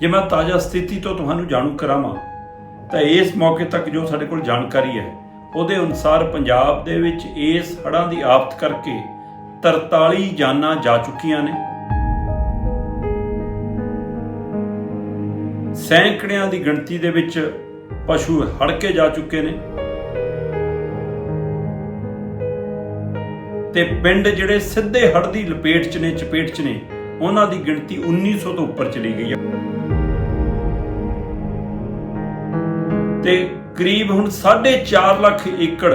ਜੇ ਮੈਂ ਤਾਜ਼ਾ ਸਥਿਤੀ ਤੋਂ ਤੁਹਾਨੂੰ ਜਾਣੂ ਕਰਾਵਾਂ, ਤਾਂ ਇਸ ਮੌਕੇ ਤੱਕ ਜੋ ਸਾਡੇ ਕੋਲ ਜਾਣਕਾਰੀ ਹੈ, ਉਹਦੇ ਅਨੁਸਾਰ ਪੰਜਾਬ ਦੇ ਵਿੱਚ ਇਸ ਹੜ੍ਹਾਂ ਦੀ ਆਫਤ ਕਰਕੇ 43 ਜਾਨਾਂ ਜਾ ਚੁੱਕੀਆਂ ਨੇ। ਸੈਂਕੜਿਆਂ ਦੀ ਗਿਣਤੀ ਦੇ ਵਿੱਚ ਪਸ਼ੂ ਹੜ ਕੇ ਜਾ ਚੁੱਕੇ ਨੇ। ਤੇ ਪਿੰਡ ਜਿਹੜੇ ਸਿੱਧੇ ਹੜ ਦੀ ਲਪੇਟ 'ਚ ਨੇ, ਚਪੇਟ 'ਚ ਨੇ, ਉਹਨਾਂ ਦੀ ਗਿਣਤੀ 1900 ਤੋਂ ਉੱਪਰ ਚਲੀ ਗਈ ਹੈ ਤੇ ਕਰੀਬ ਹੁਣ 4.5 ਲੱਖ ਏਕੜ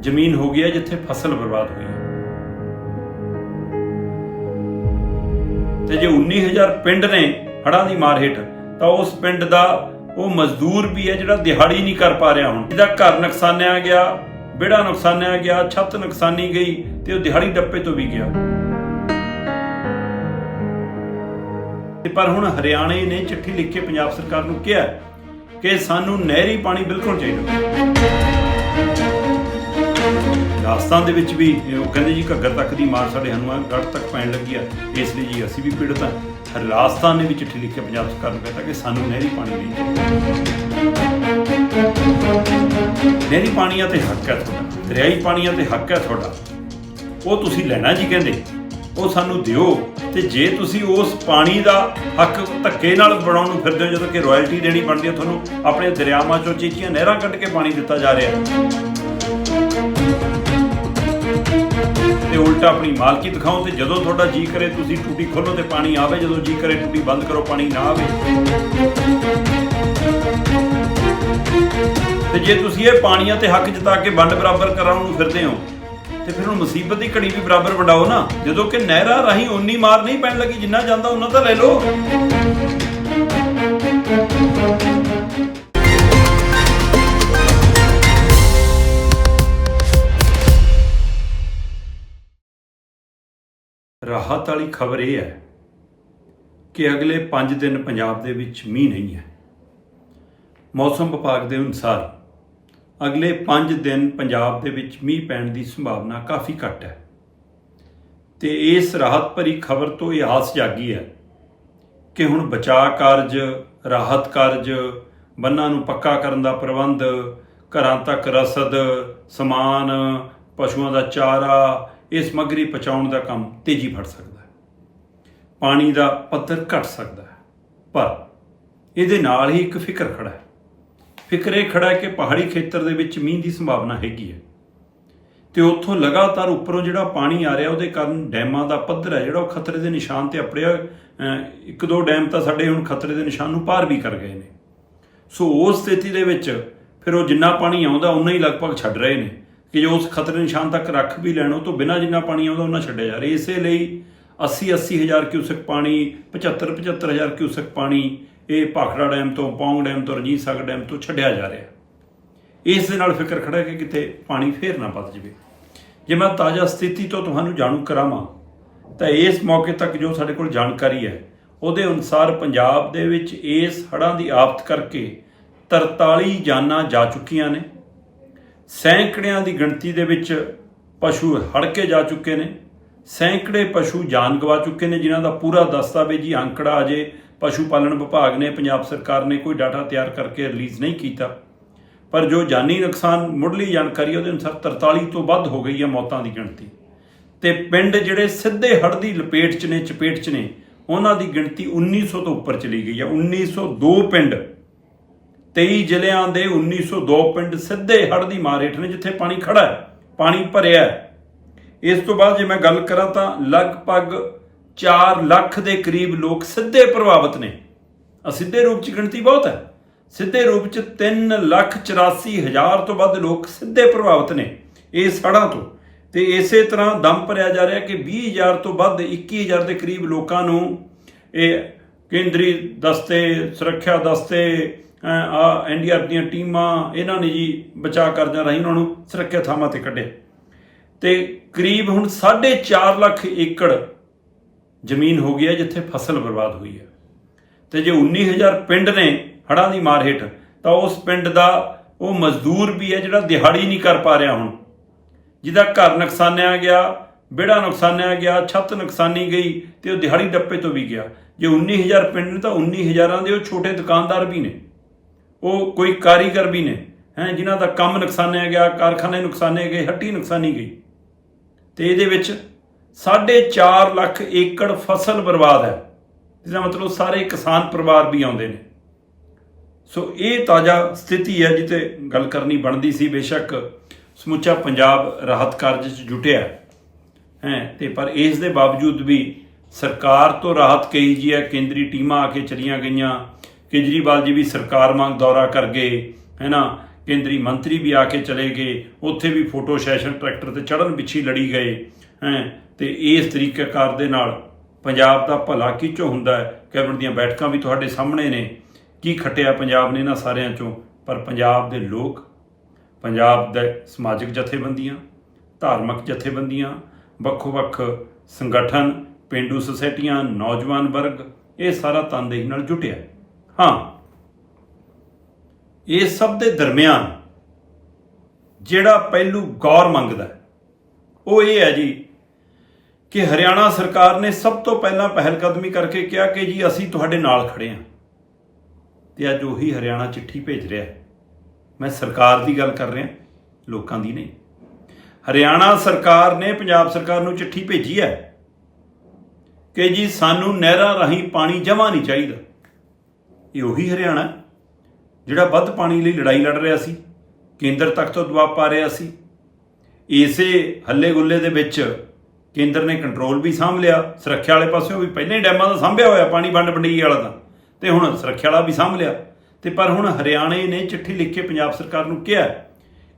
ਜ਼ਮੀਨ ਹੋ ਗਈ ਹੈ ਜਿੱਥੇ ਫਸਲ ਬਰਬਾਦ ਹੋਈ ਹੈ। ਤੇ ਜੇ 19000 ਪਿੰਡ ਨੇ ਹੜ੍ਹਾਂ ਦੀ ਮਾਰ ਹੇਠ, ਤਾਂ ਉਸ ਪਿੰਡ ਦਾ ਉਹ ਮਜ਼ਦੂਰ ਵੀ ਹੈ ਜਿਹੜਾ ਦਿਹਾੜੀ ਨਹੀਂ ਕਰ ਪਾ ਰਿਹਾ ਹੁਣ। ਜਿਹਦਾ ਘਰ ਨੁਕਸਾਨਿਆ ਗਿਆ, ਵਿਹੜਾ ਨੁਕਸਾਨਿਆ ਗਿਆ, ਛੱਤ ਨੁਕਸਾਨੀ ਗਈ ਤੇ ਉਹ ਦਿਹਾੜੀ ਡੱਪੇ ਤੋਂ ਵੀ ਗਿਆ। ਪਰ ਹੁਣ ਹਰਿਆਣੇ ਨੇ ਚਿੱਠੀ ਲਿਖ ਕੇ ਪੰਜਾਬ ਸਰਕਾਰ ਨੂੰ ਕਿਹਾ ਕਿ ਸਾਨੂੰ ਨਹਿਰੀ ਪਾਣੀ ਬਿਲਕੁਲ ਚਾਹੀਦਾ। ਰਾਜਸਥਾਨ ਦੇ ਵਿੱਚ ਵੀ ਉਹ ਕਹਿੰਦੇ ਜੀ ਘੱਗਰ ਤੱਕ ਦੀ ਮਾਰ ਸਾਡੇ ਹਨੂਮਾਨ ਗੜ੍ਹ ਤੱਕ ਪੈਣ ਲੱਗੀ ਆ, ਇਸ ਲਈ ਜੀ ਅਸੀਂ ਵੀ ਪੀੜਤ ਹਾਂ ਰਾਜਸਥਾਨ ਨੇ ਵੀ ਚਿੱਠੀ ਲਿਖ ਕੇ ਪੰਜਾਬ ਸਰਕਾਰ ਨੂੰ ਕਹਿੰਦਾ ਕਿ ਸਾਨੂੰ ਨਹਿਰੀ ਪਾਣੀ ਨਹੀਂ ਚਾਹੀਦਾ। ਨਹਿਰੀ ਪਾਣੀਆਂ ਤੇ ਹੱਕ ਹੈ ਤੁਹਾਡਾ, ਦਰਿਆਈ ਪਾਣੀਆਂ ਤੇ ਹੱਕ ਹੈ ਤੁਹਾਡਾ। ਉਹ ਤੁਸੀਂ ਲੈਣਾ ਜੀ ਕਹਿੰਦੇ। ਉਹ ਸਾਨੂੰ ਦਿਓ। ਤੇ ਜੇ ਤੁਸੀਂ ਉਸ ਪਾਣੀ ਦਾ ਹੱਕ ਧੱਕੇ ਨਾਲ ਬਣਾਉਣ ਨੂੰ ਫਿਰਦੇ ਹੋ, ਜਦੋਂ ਕਿ ਰਾਇਲਟੀ ਦੇਣੀ ਬਣਦੀ ਹੈ, ਤੁਹਾਨੂੰ ਆਪਣੇ ਦਰਿਆਵਾਂ ਚੋਂ ਚੀਚੀਆਂ ਨਹਿਰਾਂ ਕੱਢ ਕੇ ਪਾਣੀ ਦਿੱਤਾ ਜਾ ਰਿਹਾ ਤੇ ਉਲਟਾ ਆਪਣੀ ਮਾਲਕੀ ਦਿਖਾਓ ਤੇ ਜਦੋਂ ਤੁਹਾਡਾ ਜੀ ਕਰੇ, ਤੁਸੀਂ ਟੂਟੀ ਖੋਲੋ ਤੇ ਪਾਣੀ ਆਵੇ। ਜਦੋਂ ਜੀ ਕਰੇ, ਟੂਟੀ ਬੰਦ ਕਰੋ, ਪਾਣੀ ਨਾ ਆਵੇ। ਤੇ ਜੇ ਤੁਸੀਂ ਇਹ ਪਾਣੀਆਂ ਤੇ ਹੱਕ ਜਤਾ ਕੇ ਵੰਡ ਬਰਾਬਰ ਕਰਾਉਣ ਨੂੰ ਫਿਰਦੇ ਹੋ ਤੇ ਫਿਰ ਹੁਣ ਮੁਸੀਬਤ ਦੀ ਘੜੀ ਵੀ ਬਰਾਬਰ ਵੰਡਾਓ ਨਾ। ਜਦੋਂ ਕਿ ਨਹਿਰਾਂ ਰਾਹੀਂ ਓਨੀ ਮਾਰ ਨਹੀਂ ਪੈਣ ਲੱਗੀ, ਜਿੰਨਾ ਜਾਂਦਾ ਉਹਨਾਂ ਤਾਂ ਲੈ ਲਓ। ਰਾਹਤ ਵਾਲੀ ਖਬਰ ਇਹ ਹੈ ਕਿ ਅਗਲੇ 5 ਦਿਨ ਪੰਜਾਬ ਦੇ ਵਿੱਚ ਮੀਂਹ ਨਹੀਂ ਹੈ। ਮੌਸਮ ਵਿਭਾਗ ਦੇ ਅਨੁਸਾਰ ਅਗਲੇ 5 ਦਿਨ ਪੰਜਾਬ ਦੇ ਵਿੱਚ ਮੀਂਹ ਪੈਣ ਦੀ ਸੰਭਾਵਨਾ ਕਾਫੀ ਘੱਟ ਹੈ। ਤੇ ਇਸ ਰਾਹਤ ਭਰੀ ਖਬਰ ਤੋਂ ਇਹ ਆਸ ਜਾਗੀ ਹੈ ਕਿ ਹੁਣ ਬਚਾਅ ਕਾਰਜ, ਰਾਹਤ ਕਾਰਜ, ਬੰਨਾਂ ਨੂੰ ਪੱਕਾ ਕਰਨ ਦਾ ਪ੍ਰਬੰਧ, ਘਰਾਂ ਤੱਕ ਰਸਦ, ਸਮਾਨ, ਪਸ਼ੂਆਂ ਦਾ ਚਾਰਾ, ਇਹ ਸਮੱਗਰੀ ਪਹੁੰਚਾਉਣ ਦਾ ਕੰਮ ਤੇਜ਼ੀ ਫੜ ਸਕਦਾ ਹੈ। ਪਾਣੀ ਦਾ ਪੱਧਰ ਘਟ ਸਕਦਾ ਹੈ। ਪਰ ਇਹਦੇ ਨਾਲ ਹੀ ਇੱਕ ਫਿਕਰ ਖੜਾ ਹੈ ਫਿਕਰ ਇਹ ਖੜਾ ਹੈ ਕਿ ਪਹਾੜੀ ਖੇਤਰ ਦੇ ਵਿੱਚ ਮੀਂਹ ਦੀ ਸੰਭਾਵਨਾ ਹੈਗੀ ਹੈ। ਤੇ ਉੱਥੋਂ ਲਗਾਤਾਰ ਉੱਪਰੋਂ ਜਿਹੜਾ ਪਾਣੀ ਆ ਰਿਹਾ, ਉਹਦੇ ਕਾਰਨ ਡੈਮਾਂ ਦਾ ਪੱਧਰ ਹੈ, ਜਿਹੜਾ ਉਹ ਖਤਰੇ ਦੇ ਨਿਸ਼ਾਨ ਤੇ ਅਪੜਿਆ ਇੱਕ ਦੋ ਡੈਮ ਤਾਂ ਸਾਡੇ ਹੁਣ ਖਤਰੇ ਦੇ ਨਿਸ਼ਾਨ ਨੂੰ ਪਾਰ ਵੀ ਕਰ ਗਏ ਨੇ। ਸੋ ਉਸ ਸਥਿਤੀ ਦੇ ਵਿੱਚ ਫਿਰ ਉਹ ਜਿੰਨਾ ਪਾਣੀ ਆਉਂਦਾ ਉਨਾ ਹੀ ਲਗਭਗ ਛੱਡ ਰਹੇ ਨੇ। ਕਿ ਜੋ ਉਸ ਖਤਰੇ ਨਿਸ਼ਾਨ ਤੱਕ ਰੱਖ ਵੀ ਲੈਣ, ਉਹ ਤੋਂ ਬਿਨਾਂ ਜਿੰਨਾ ਪਾਣੀ ਆਉਂਦਾ ਉਹਨਾਂ ਛੱਡਿਆ ਜਾ ਰਿਹਾ। ਇਸੇ ਲਈ 80 80 ਹਜ਼ਾਰ ਕਿਊਸਕ ਪਾਣੀ 75 75 ਹਜ਼ਾਰ ਕਿਊਸਕ ਪਾਣੀ ਇਹ ਭਾਖੜਾ ਡੈਮ ਤੋਂ, ਪੌਂਗ ਡੈਮ ਤੋਂ, ਰਣਜੀਤ ਸਾਗਰ ਡੈਮ ਤੋਂ ਛੱਡਿਆ ਜਾ ਰਿਹਾ। ਇਸ ਦੇ ਨਾਲ ਫਿਕਰ ਖੜਾ ਕਿ ਕਿਤੇ ਪਾਣੀ ਫੇਰ ਨਾ ਵੱਧ ਜਾਵੇ। ਜੇ ਮੈਂ ਤਾਜ਼ਾ ਸਥਿਤੀ ਤੋਂ ਤੁਹਾਨੂੰ ਜਾਣੂ ਕਰਾਵਾਂ, ਤਾਂ ਇਸ ਮੌਕੇ ਤੱਕ ਜੋ ਸਾਡੇ ਕੋਲ ਜਾਣਕਾਰੀ ਹੈ, ਉਹਦੇ ਅਨੁਸਾਰ ਪੰਜਾਬ ਦੇ ਵਿੱਚ ਇਸ ਹੜ੍ਹਾਂ ਦੀ ਆਫਤ ਕਰਕੇ 43 ਜਾਨਾਂ ਜਾ ਚੁੱਕੀਆਂ ਨੇ। ਸੈਂਕੜਿਆਂ ਦੀ ਗਿਣਤੀ ਦੇ ਵਿੱਚ ਪਸ਼ੂ ਹੜ ਕੇ ਜਾ ਚੁੱਕੇ ਨੇ। ਸੈਂਕੜੇ ਪਸ਼ੂ ਜਾਨ ਗਵਾ ਚੁੱਕੇ ਨੇ, ਜਿਨ੍ਹਾਂ ਦਾ ਪੂਰਾ ਦਸਤਾਵੇਜ਼ੀ ਅੰਕੜਾ ਅਜੇ ਪਸ਼ੂ ਪਾਲਣ ਵਿਭਾਗ ਨੇ ਪੰਜਾਬ ਸਰਕਾਰ ਨੇ ਕੋਈ ਡਾਟਾ ਤਿਆਰ ਕਰਕੇ ਰਿਲੀਜ਼ ਨਹੀਂ ਕੀਤਾ। ਪਰ ਜੋ ਜਾਨੀ ਨੁਕਸਾਨ ਮੁੱਢਲੀ ਜਾਣਕਾਰੀ ਉਹਦੇ ਅਨੁਸਾਰ 43 ਤੋਂ ਵੱਧ ਹੋ ਗਈ ਹੈ ਮੌਤਾਂ ਦੀ ਗਿਣਤੀ। ਤੇ ਪਿੰਡ ਜਿਹੜੇ ਸਿੱਧੇ ਹੜ ਦੀ ਲਪੇਟ 'ਚ ਨੇ, ਚਪੇਟ 'ਚ ਨੇ, ਉਹਨਾਂ ਦੀ ਗਿਣਤੀ 1900 ਤੋਂ ਉੱਪਰ ਚਲੀ ਗਈ ਹੈ 1902 ਪਿੰਡ 23 ਜ਼ਿਲ੍ਹਿਆਂ ਦੇ 1902 ਪਿੰਡ ਸਿੱਧੇ ਹੜ ਦੀ ਮਾਰ ਹੇਠ ਨੇ, ਜਿੱਥੇ ਪਾਣੀ ਖੜਾ ਹੈ, ਪਾਣੀ ਭਰਿਆ ਹੈ। ਇਸ ਤੋਂ ਬਾਅਦ ਜੇ ਮੈਂ ਗੱਲ ਕਰਾਂ ਤਾਂ ਲਗਭਗ 4 ਲੱਖ ਦੇ ਕਰੀਬ ਲੋਕ ਸਿੱਧੇ ਪ੍ਰਭਾਵਿਤ ਨੇ। ਅਸਿੱਧੇ ਰੂਪ 'ਚ ਗਿਣਤੀ ਬਹੁਤ ਹੈ। ਸਿੱਧੇ ਰੂਪ 'ਚ 3 ਲੱਖ 84 ਹਜ਼ਾਰ ਤੋਂ ਵੱਧ ਲੋਕ ਸਿੱਧੇ ਪ੍ਰਭਾਵਿਤ ਨੇ ਇਹ ਹੜ੍ਹਾਂ ਤੋਂ। ਤੇ ਇਸੇ ਤਰ੍ਹਾਂ ਦਮ ਭਰਿਆ ਜਾ ਰਿਹਾ ਕਿ 20000 ਤੋਂ ਵੱਧ 21000 ਦੇ ਕਰੀਬ ਲੋਕਾਂ ਨੂੰ ਇਹ ਕੇਂਦਰੀ ਦਸਤੇ, ਸੁਰੱਖਿਆ ਦਸਤੇ ਆ ਐਨਡੀਆਰ ਦੀਆਂ ਟੀਮਾਂ, ਇਹਨਾਂ ਨੇ ਜੀ ਬਚਾਅ ਕਰਦਿਆਂ ਰਾਹੀਂ ਉਹਨਾਂ ਨੂੰ ਸੁਰੱਖਿਆ ਥਾਵਾਂ ਤੇ ਕੱਢਿਆ। ਤੇ ਕਰੀਬ ਹੁਣ 4.5 ਲੱਖ ਏਕੜ ਜ਼ਮੀਨ ਹੋ ਗਈ ਹੈ ਜਿੱਥੇ ਫਸਲ ਬਰਬਾਦ ਹੋਈ ਹੈ। ਤੇ ਜੇ 19000 ਪਿੰਡ ਨੇ ਹੜ੍ਹਾਂ ਦੀ ਮਾਰ ਹੇਠ, ਤਾਂ ਉਸ ਪਿੰਡ ਦਾ ਉਹ ਮਜ਼ਦੂਰ ਵੀ ਹੈ ਜਿਹੜਾ ਦਿਹਾੜੀ ਨਹੀਂ ਕਰ ਪਾ ਰਿਹਾ ਹੁਣ। ਜਿਹਦਾ ਘਰ ਨੁਕਸਾਨਿਆ ਗਿਆ ਬੇੜਾ ਨੁਕਸਾਨਿਆ ਗਿਆ, ਛੱਤ ਨੁਕਸਾਨੀ ਗਈ ਤੇ ਉਹ ਦਿਹਾੜੀ ਡੱਪੇ ਤੋਂ ਵੀ ਗਿਆ। ਜੇ 19000 ਪਿੰਡ ਨੇ ਤਾਂ 19000 ਦੇ ਉਹ ਛੋਟੇ ਦੁਕਾਨਦਾਰ ਵੀ ਨੇ। ਉਹ ਕੋਈ ਕਾਰੀਗਰ ਵੀ ਨੇ, ਹੈ, ਜਿਨ੍ਹਾਂ ਦਾ ਕੰਮ ਨੁਕਸਾਨਿਆ ਗਿਆ, ਕਾਰਖਾਨੇ ਨੁਕਸਾਨੇ ਗਏ, ਹੱਟੀ ਨੁਕਸਾਨੀ ਗਈ। ਤੇ ਇਹਦੇ ਵਿੱਚ 4.5 ਲੱਖ ਏਕੜ ਫਸਲ ਬਰਬਾਦ ਹੈ। ਜਿਹਦਾ ਮਤਲਬ ਸਾਰੇ ਕਿਸਾਨ ਪਰਿਵਾਰ ਵੀ ਆਉਂਦੇ ਨੇ। ਸੋ ਇਹ ਤਾਜ਼ਾ ਸਥਿਤੀ ਹੈ ਜਿੱਤੇ ਗੱਲ ਕਰਨੀ ਬਣਦੀ ਸੀ। ਬੇਸ਼ੱਕ ਸਮੁੱਚਾ ਪੰਜਾਬ ਰਾਹਤ ਕਾਰਜ 'ਚ ਜੁਟਿਆ ਹੈ। ਤੇ ਪਰ ਇਸ ਦੇ ਬਾਵਜੂਦ ਵੀ ਸਰਕਾਰ ਤੋਂ ਰਾਹਤ ਕਹੀ ਜੀ ਹੈ, ਕੇਂਦਰੀ ਟੀਮਾਂ ਆ ਕੇ ਚਲੀਆਂ ਗਈਆਂ। ਕੇਜਰੀਵਾਲ ਜੀ ਵੀ ਸਰਕਾਰ ਮੰਗ ਦੌਰਾ ਕਰ ਗਏ ਹੈ ਨਾ ਕੇਂਦਰੀ ਮੰਤਰੀ ਵੀ ਆ ਕੇ ਚਲੇ ਗਏ। ਉੱਥੇ ਵੀ ਫੋਟੋ ਸੈਸ਼ਨ ਟਰੈਕਟਰ ਤੇ ਚੜਨ ਪਿੱਛੇ ਲੜੀ ਗਏ। ਹੈ ਤੇ ਇਸ ਤਰੀਕੇਕਾਰ ਦੇ ਨਾਲ ਪੰਜਾਬ ਦਾ ਭਲਾ ਕਿਚੋ ਹੁੰਦਾ ਹੈ? ਕੈਬਨਿਟ ਦੀਆਂ ਬੈਠਕਾਂ ਵੀ ਤੁਹਾਡੇ ਸਾਹਮਣੇ ਨੇ। ਕੀ ਖਟਿਆ ਪੰਜਾਬ ਨੇ ਇਹਨਾਂ ਸਾਰਿਆਂ ਚੋਂ? ਪਰ ਪੰਜਾਬ ਦੇ ਲੋਕ, ਪੰਜਾਬ ਦੇ ਸਮਾਜਿਕ ਜਥੇਬੰਦੀਆਂ, ਧਾਰਮਿਕ ਜਥੇਬੰਦੀਆਂ, ਵੱਖੋ-ਵੱਖ ਸੰਗਠਨ, ਪਿੰਡੂ ਸੁਸਾਇਟੀਆਂ, ਨੌਜਵਾਨ ਵਰਗ, ਇਹ ਸਾਰਾ ਤਨਦੇਹੀ ਨਾਲ ਜੁਟਿਆ। ਹਾਂ, ਇਹ ਸਭ ਦੇ ਦਰਮਿਆਨ ਜਿਹੜਾ ਪਹਿਲੂ ਗੌਰ ਮੰਗਦਾ ਉਹ ਇਹ ਹੈ ਜੀ ਕਿ ਹਰਿਆਣਾ ਸਰਕਾਰ ਨੇ ਸਭ ਤੋਂ ਪਹਿਲਾਂ ਪਹਿਲ ਕਦਮੀ ਕਰਕੇ ਕਿਹਾ ਕਿ ਜੀ ਅਸੀਂ ਤੁਹਾਡੇ ਨਾਲ ਖੜੇ ਹਾਂ। ਤੇ ਅੱਜ ਉਹੀ ਹਰਿਆਣਾ ਚਿੱਠੀ ਭੇਜ ਰਿਹਾ ਮੈਂ ਸਰਕਾਰ ਦੀ ਗੱਲ ਕਰ ਰਿਹਾ, ਲੋਕਾਂ ਦੀ ਨਹੀਂ। ਹਰਿਆਣਾ ਸਰਕਾਰ ਨੇ, ਪੰਜਾਬ ਸਰਕਾਰ ਨੂੰ ਚਿੱਠੀ ਭੇਜੀ ਹੈ ਕਿ ਜੀ ਸਾਨੂੰ ਨਹਿਰਾਂ ਰਾਹੀਂ ਪਾਣੀ ਜਮਾ ਨਹੀਂ ਚਾਹੀਦਾ। ਇਹ ਉਹੀ ਹਰਿਆਣਾ ਜਿਹੜਾ ਵੱਧ ਪਾਣੀ ਲਈ ਲੜਾਈ ਲੜ ਰਿਹਾ ਸੀ, ਕੇਂਦਰ ਤੱਕ ਤੋਂ ਦਬਾਅ ਪਾ ਰਿਹਾ ਸੀ। ਇਸੇ ਹੱਲੇ ਗੁੱਲੇ ਦੇ ਵਿੱਚ ਕੇਂਦਰ ਨੇ ਕੰਟਰੋਲ ਵੀ ਸਾਂਭ ਲਿਆ, ਸੁਰੱਖਿਆ ਵਾਲੇ ਪਾਸਿਓਂ ਵੀ ਪਹਿਲਾਂ ਹੀ ਡੈਮਾਂ ਦਾ ਸਾਂਭਿਆ ਹੋਇਆ, ਪਾਣੀ ਵੰਡ ਵੰਡਈ ਵਾਲਾ ਤਾਂ। ਤੇ ਹੁਣ ਸੁਰੱਖਿਆ ਵਾਲਾ ਵੀ ਸਾਂਭ ਲਿਆ। ਤੇ ਪਰ ਹੁਣ ਹਰਿਆਣੇ ਨੇ ਚਿੱਠੀ ਲਿਖ ਕੇ ਪੰਜਾਬ ਸਰਕਾਰ ਨੂੰ ਕਿਹਾ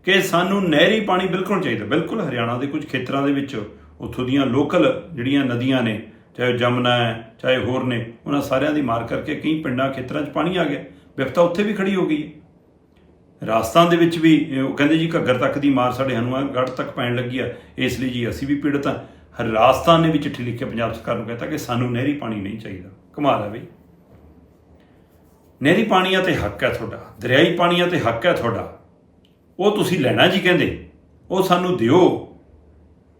ਕਿ ਸਾਨੂੰ ਨਹਿਰੀ ਪਾਣੀ ਬਿਲਕੁਲ ਚਾਹੀਦਾ। ਬਿਲਕੁਲ ਹਰਿਆਣਾ ਦੇ ਕੁਝ ਖੇਤਰਾਂ ਦੇ ਵਿੱਚ ਉੱਥੋਂ ਦੀਆਂ ਲੋਕਲ ਜਿਹੜੀਆਂ ਨਦੀਆਂ ਨੇ, ਚਾਹੇ ਜਮਨਾ ਹੈ, ਚਾਹੇ ਹੋਰ ਨੇ, ਉਹਨਾਂ ਸਾਰਿਆਂ ਦੀ ਮਾਰ ਕਰਕੇ ਕਈ ਪਿੰਡਾਂ, ਖੇਤਰਾਂ 'ਚ ਪਾਣੀ ਆ ਗਿਆ। ਵਿਪਤਾ ਉੱਥੇ ਵੀ ਖੜੀ ਹੋ ਗਈ ਹੈ। ਰਾਜਸਥਾਨ ਦੇ ਵਿੱਚ ਵੀ ਉਹ ਕਹਿੰਦੇ ਜੀ ਘੱਗਰ ਤੱਕ ਦੀ ਮਾਰ ਸਾਡੇ ਹਨੂਮਾਨਗੜ੍ਹ ਤੱਕ ਪੈਣ ਲੱਗੀ ਆ ਇਸ ਲਈ ਜੀ ਅਸੀਂ ਵੀ ਪੀੜਤ ਹਾਂ। ਰਾਜਸਥਾਨ ਨੇ ਵੀ ਚਿੱਠੀ ਲਿਖ ਕੇ ਪੰਜਾਬ ਸਰਕਾਰ ਨੂੰ ਕਹਿੰਦਾ ਕਿ ਸਾਨੂੰ ਨਹਿਰੀ ਪਾਣੀ ਨਹੀਂ ਚਾਹੀਦਾ। ਕਮਾਲ ਹੈ ਬਈ। ਨਹਿਰੀ ਪਾਣੀਆਂ ਤੇ ਹੱਕ ਹੈ ਤੁਹਾਡਾ, ਦਰਿਆਈ ਪਾਣੀਆਂ ਤੇ ਹੱਕ ਹੈ ਤੁਹਾਡਾ। ਉਹ ਤੁਸੀਂ ਲੈਣਾ ਜੀ ਕਹਿੰਦੇ, ਉਹ ਸਾਨੂੰ ਦਿਓ।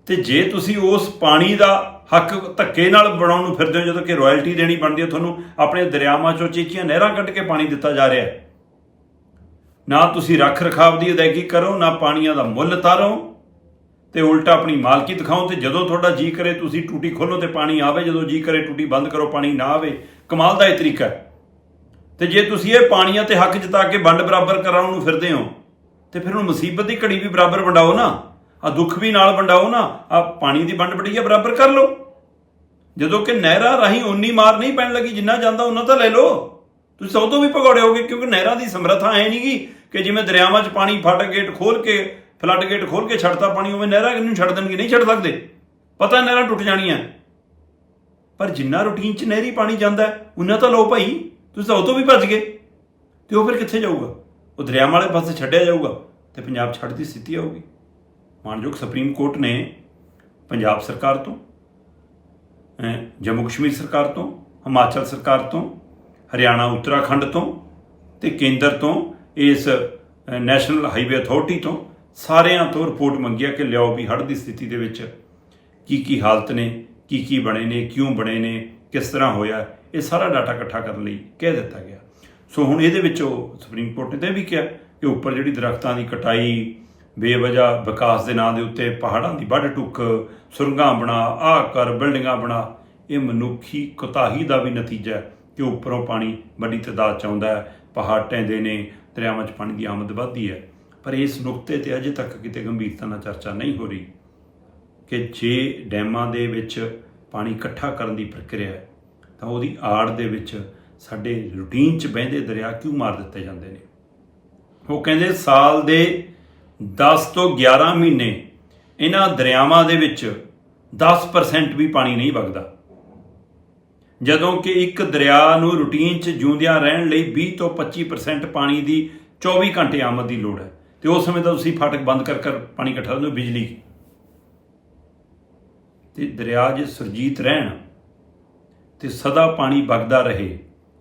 ਤੇ ਜੇ ਤੁਸੀਂ ਉਸ ਪਾਣੀ ਦਾ ਹੱਕ ਧੱਕੇ ਨਾਲ ਬਣਾਉਣ ਨੂੰ ਫਿਰਦੇ ਹੋ, ਜਦੋਂ ਕਿ ਰਾਇਲਟੀ ਦੇਣੀ ਬਣਦੀ ਹੈ, ਤੁਹਾਨੂੰ ਆਪਣੇ ਦਰਿਆਵਾਂ ਚੋਂ ਚੀਚੀਆਂ ਨਹਿਰਾਂ ਕੱਢ ਕੇ ਪਾਣੀ ਦਿੱਤਾ ਜਾ ਰਿਹਾ ਹੈ। ਨਾ ਤੁਸੀਂ ਰੱਖ ਰਖਾਵ ਦੀ ਅਦਾਇਗੀ ਕਰੋ, ਨਾ ਪਾਣੀਆਂ ਦਾ ਮੁੱਲ ਤਾਰੋ। ਤੇ ਉਲਟਾ ਆਪਣੀ ਮਾਲਕੀ ਦਿਖਾਓ ਤੇ ਜਦੋਂ ਤੁਹਾਡਾ ਜੀ ਕਰੇ ਤੁਸੀਂ ਟੂਟੀ ਖੋਲੋ ਤੇ ਪਾਣੀ ਆਵੇ, ਜਦੋਂ ਜੀ ਕਰੇ ਟੂਟੀ ਬੰਦ ਕਰੋ, ਪਾਣੀ ਨਾ ਆਵੇ। ਕਮਾਲ ਦਾ ਇਹ ਤਰੀਕਾ ਹੈ। ਤੇ ਜੇ ਤੁਸੀਂ ਇਹ ਪਾਣੀਆਂ ਤੇ ਹੱਕ ਜਤਾ ਕੇ ਵੰਡ ਬਰਾਬਰ ਕਰਾਉਣ ਨੂੰ ਫਿਰਦੇ ਹੋ, ਤੇ ਫਿਰ ਹੁਣ ਮੁਸੀਬਤ ਦੀ ਘੜੀ ਵੀ ਬਰਾਬਰ ਵੰਡਾਓ ਨਾ। ਆ ਦੁੱਖ ਵੀ ਨਾਲ ਵੰਡਾਓ ਨਾ। ਆ ਪਾਣੀ ਦੀ ਵੰਡ ਬੜੀਆ ਬਰਾਬਰ ਕਰ ਲਓ। ਜਦੋਂ ਕਿ ਨਹਿਰਾਂ ਰਾਹੀਂ ਉਨੀ ਮਾਰ ਨਹੀਂ ਪੈਣ ਲੱਗੀ, ਜਿੰਨਾ ਜਾਂਦਾ ਉਹਨਾਂ ਤਾਂ ਲੈ ਲਓ। ਤੁਸੀਂ ਸਭ ਤੋਂ ਵੀ ਭਗੌੜੇ ਹੋਗੇ, ਕਿਉਂਕਿ ਨਹਿਰਾਂ ਦੀ ਸਮਰੱਥਾ ਐ ਨਹੀਂਗੀ ਕਿ ਜਿਵੇਂ ਦਰਿਆਵਾਂ 'ਚ ਪਾਣੀ ਫਟ ਗੇਟ ਖੋਲ ਕੇ ਫਲੱਡ ਗੇਟ ਖੋਲ ਕੇ ਛੱਡਤਾ ਪਾਣੀ ਉਵੇਂ ਨਹਿਰਾਂ ਕਿੰਨੂੰ ਛੱਡ ਦੇਣਗੇ ਨਹੀਂ ਛੱਡ ਸਕਦੇ। ਪਤਾ ਨਹਿਰਾਂ ਟੁੱਟ ਜਾਣੀਆਂ। ਪਰ ਜਿੰਨਾ ਰੂਟੀਨ 'ਚ ਨਹਿਰੀ ਪਾਣੀ ਜਾਂਦਾ ਹੈ, ਉਨਾ ਤਾਂ ਲਓ ਭਾਈ ਤੁਸੀਂ ਤਾਂ ਉਹ ਤੋਂ ਵੀ ਭੱਜ ਗਏ। ਤੇ ਉਹ ਫਿਰ ਕਿੱਥੇ ਜਾਊਗਾ? ਉਹ ਦਰਿਆਵਾਂ ਵਾਲੇ ਪਾਸੇ ਛੱਡਿਆ ਜਾਊਗਾ ਤੇ ਪੰਜਾਬ ਛੱਡ ਦੀ ਸਥਿਤੀ ਆਊਗੀ। ਮਾਨਯੋਗ ਸੁਪਰੀਮ ਕੋਰਟ ਨੇ ਪੰਜਾਬ ਸਰਕਾਰ ਤੋਂ ਜੰਮੂ ਕਸ਼ਮੀਰ ਸਰਕਾਰ ਤੋਂ ਹਿਮਾਚਲ ਸਰਕਾਰ ਤੋਂ ਹਰਿਆਣਾ ਉੱਤਰਾਖੰਡ ਤੋਂ ਤੇ ਕੇਂਦਰ ਤੋਂ ਇਸ ਨੈਸ਼ਨਲ ਹਾਈਵੇ ਅਥਾਰਟੀ ਤੋਂ ਸਾਰਿਆਂ ਤੋਂ ਰਿਪੋਰਟ ਮੰਗਿਆ ਕਿ ਲਿਆਓ ਵੀ ਹੜ੍ਹ ਦੀ ਸਥਿਤੀ ਦੇ ਵਿੱਚ ਕੀ ਕੀ ਹਾਲਤ ਨੇ, ਕੀ ਕੀ ਬਣੇ ਨੇ, ਕਿਉਂ ਬਣੇ ਨੇ, ਕਿਸ ਤਰ੍ਹਾਂ ਹੋਇਆ, ਇਹ ਸਾਰਾ ਡਾਟਾ ਇਕੱਠਾ ਕਰਨ ਲਈ ਕਹਿ ਦਿੱਤਾ ਗਿਆ। ਸੋ ਹੁਣ ਇਹਦੇ ਵਿੱਚ ਉਹ ਸੁਪਰੀਮ ਕੋਰਟ ਨੇ ਵੀ ਕਿਹਾ ਕਿ ਉੱਪਰ ਜਿਹੜੀ ਦਰਖਤਾਂ ਦੀ ਕਟਾਈ ਬੇਵਜਾ ਵਿਕਾਸ ਦੇ ਨਾਂ ਦੇ ਉੱਤੇ ਪਹਾੜਾਂ ਦੀ ਵੱਢ ਟੁੱਕ, ਸੁਰੰਗਾਂ ਬਣਾ, ਆਹ ਕਰ ਬਿਲਡਿੰਗਾਂ ਬਣਾ, ਇਹ ਮਨੁੱਖੀ ਕੁਤਾਹੀ ਦਾ ਵੀ ਨਤੀਜਾ ਹੈ ਕਿ ਉੱਪਰੋਂ ਪਾਣੀ ਵੱਡੀ ਤਾਦਾਦ ਚ ਆਉਂਦਾ ਹੈ, ਪਹਾੜ ਟਹਿੰਦੇ ਨੇ, ਦਰਿਆਵਾਂ 'ਚ ਪਾਣੀ ਦੀ ਆਮਦ ਵੱਧਦੀ ਹੈ। ਪਰ ਇਸ ਨੁਕਤੇ ਤੇ ਅਜੇ ਤੱਕ ਕਿਤੇ ਗੰਭੀਰਤਾ ਨਾਲ ਚਰਚਾ ਨਹੀਂ ਹੋ ਰਹੀ ਕਿ ਜੇ ਡੈਮਾਂ ਦੇ ਵਿੱਚ ਪਾਣੀ ਇਕੱਠਾ ਕਰਨ ਦੀ ਪ੍ਰਕਿਰਿਆ ਹੈ, ਤਾਂ ਉਹਦੀ ਆੜ ਦੇ ਵਿੱਚ ਸਾਡੇ ਰੂਟੀਨ 'ਚ ਬਹਿੰਦੇ ਦਰਿਆ ਕਿਉਂ ਮਾਰ ਦਿੱਤੇ ਜਾਂਦੇ ਨੇ? ਉਹ ਕਹਿੰਦੇ ਸਾਲ ਦੇ 10 ਤੋਂ 11 ਮਹੀਨੇ ਇਹਨਾਂ ਦਰਿਆਵਾਂ ਦੇ ਵਿੱਚ 10% ਵੀ ਪਾਣੀ ਨਹੀਂ ਵਗਦਾ। ਜਦੋਂ ਕਿ ਇੱਕ ਦਰਿਆ ਨੂੰ ਰੂਟੀਨ 'ਚ ਜਿਉਂਦਿਆਂ ਰਹਿਣ ਲਈ 20 ਤੋਂ 25% ਪਾਣੀ ਦੀ 24 ਘੰਟੇ ਆਮਦ ਦੀ ਲੋੜ ਹੈ। ਤੇ ਉਸ ਸਮੇਂ ਤਾਂ ਤੁਸੀਂ ਫਾਟਕ ਬੰਦ ਕਰ ਕਰ ਪਾਣੀ ਇਕੱਠਾ ਕਰਦੇ ਹੋ ਬਿਜਲੀ। ਤੇ ਦਰਿਆ ਜੇ ਸੁਰਜੀਤ ਰਹਿਣ ਤੇ ਸਦਾ ਪਾਣੀ ਵਗਦਾ ਰਹੇ,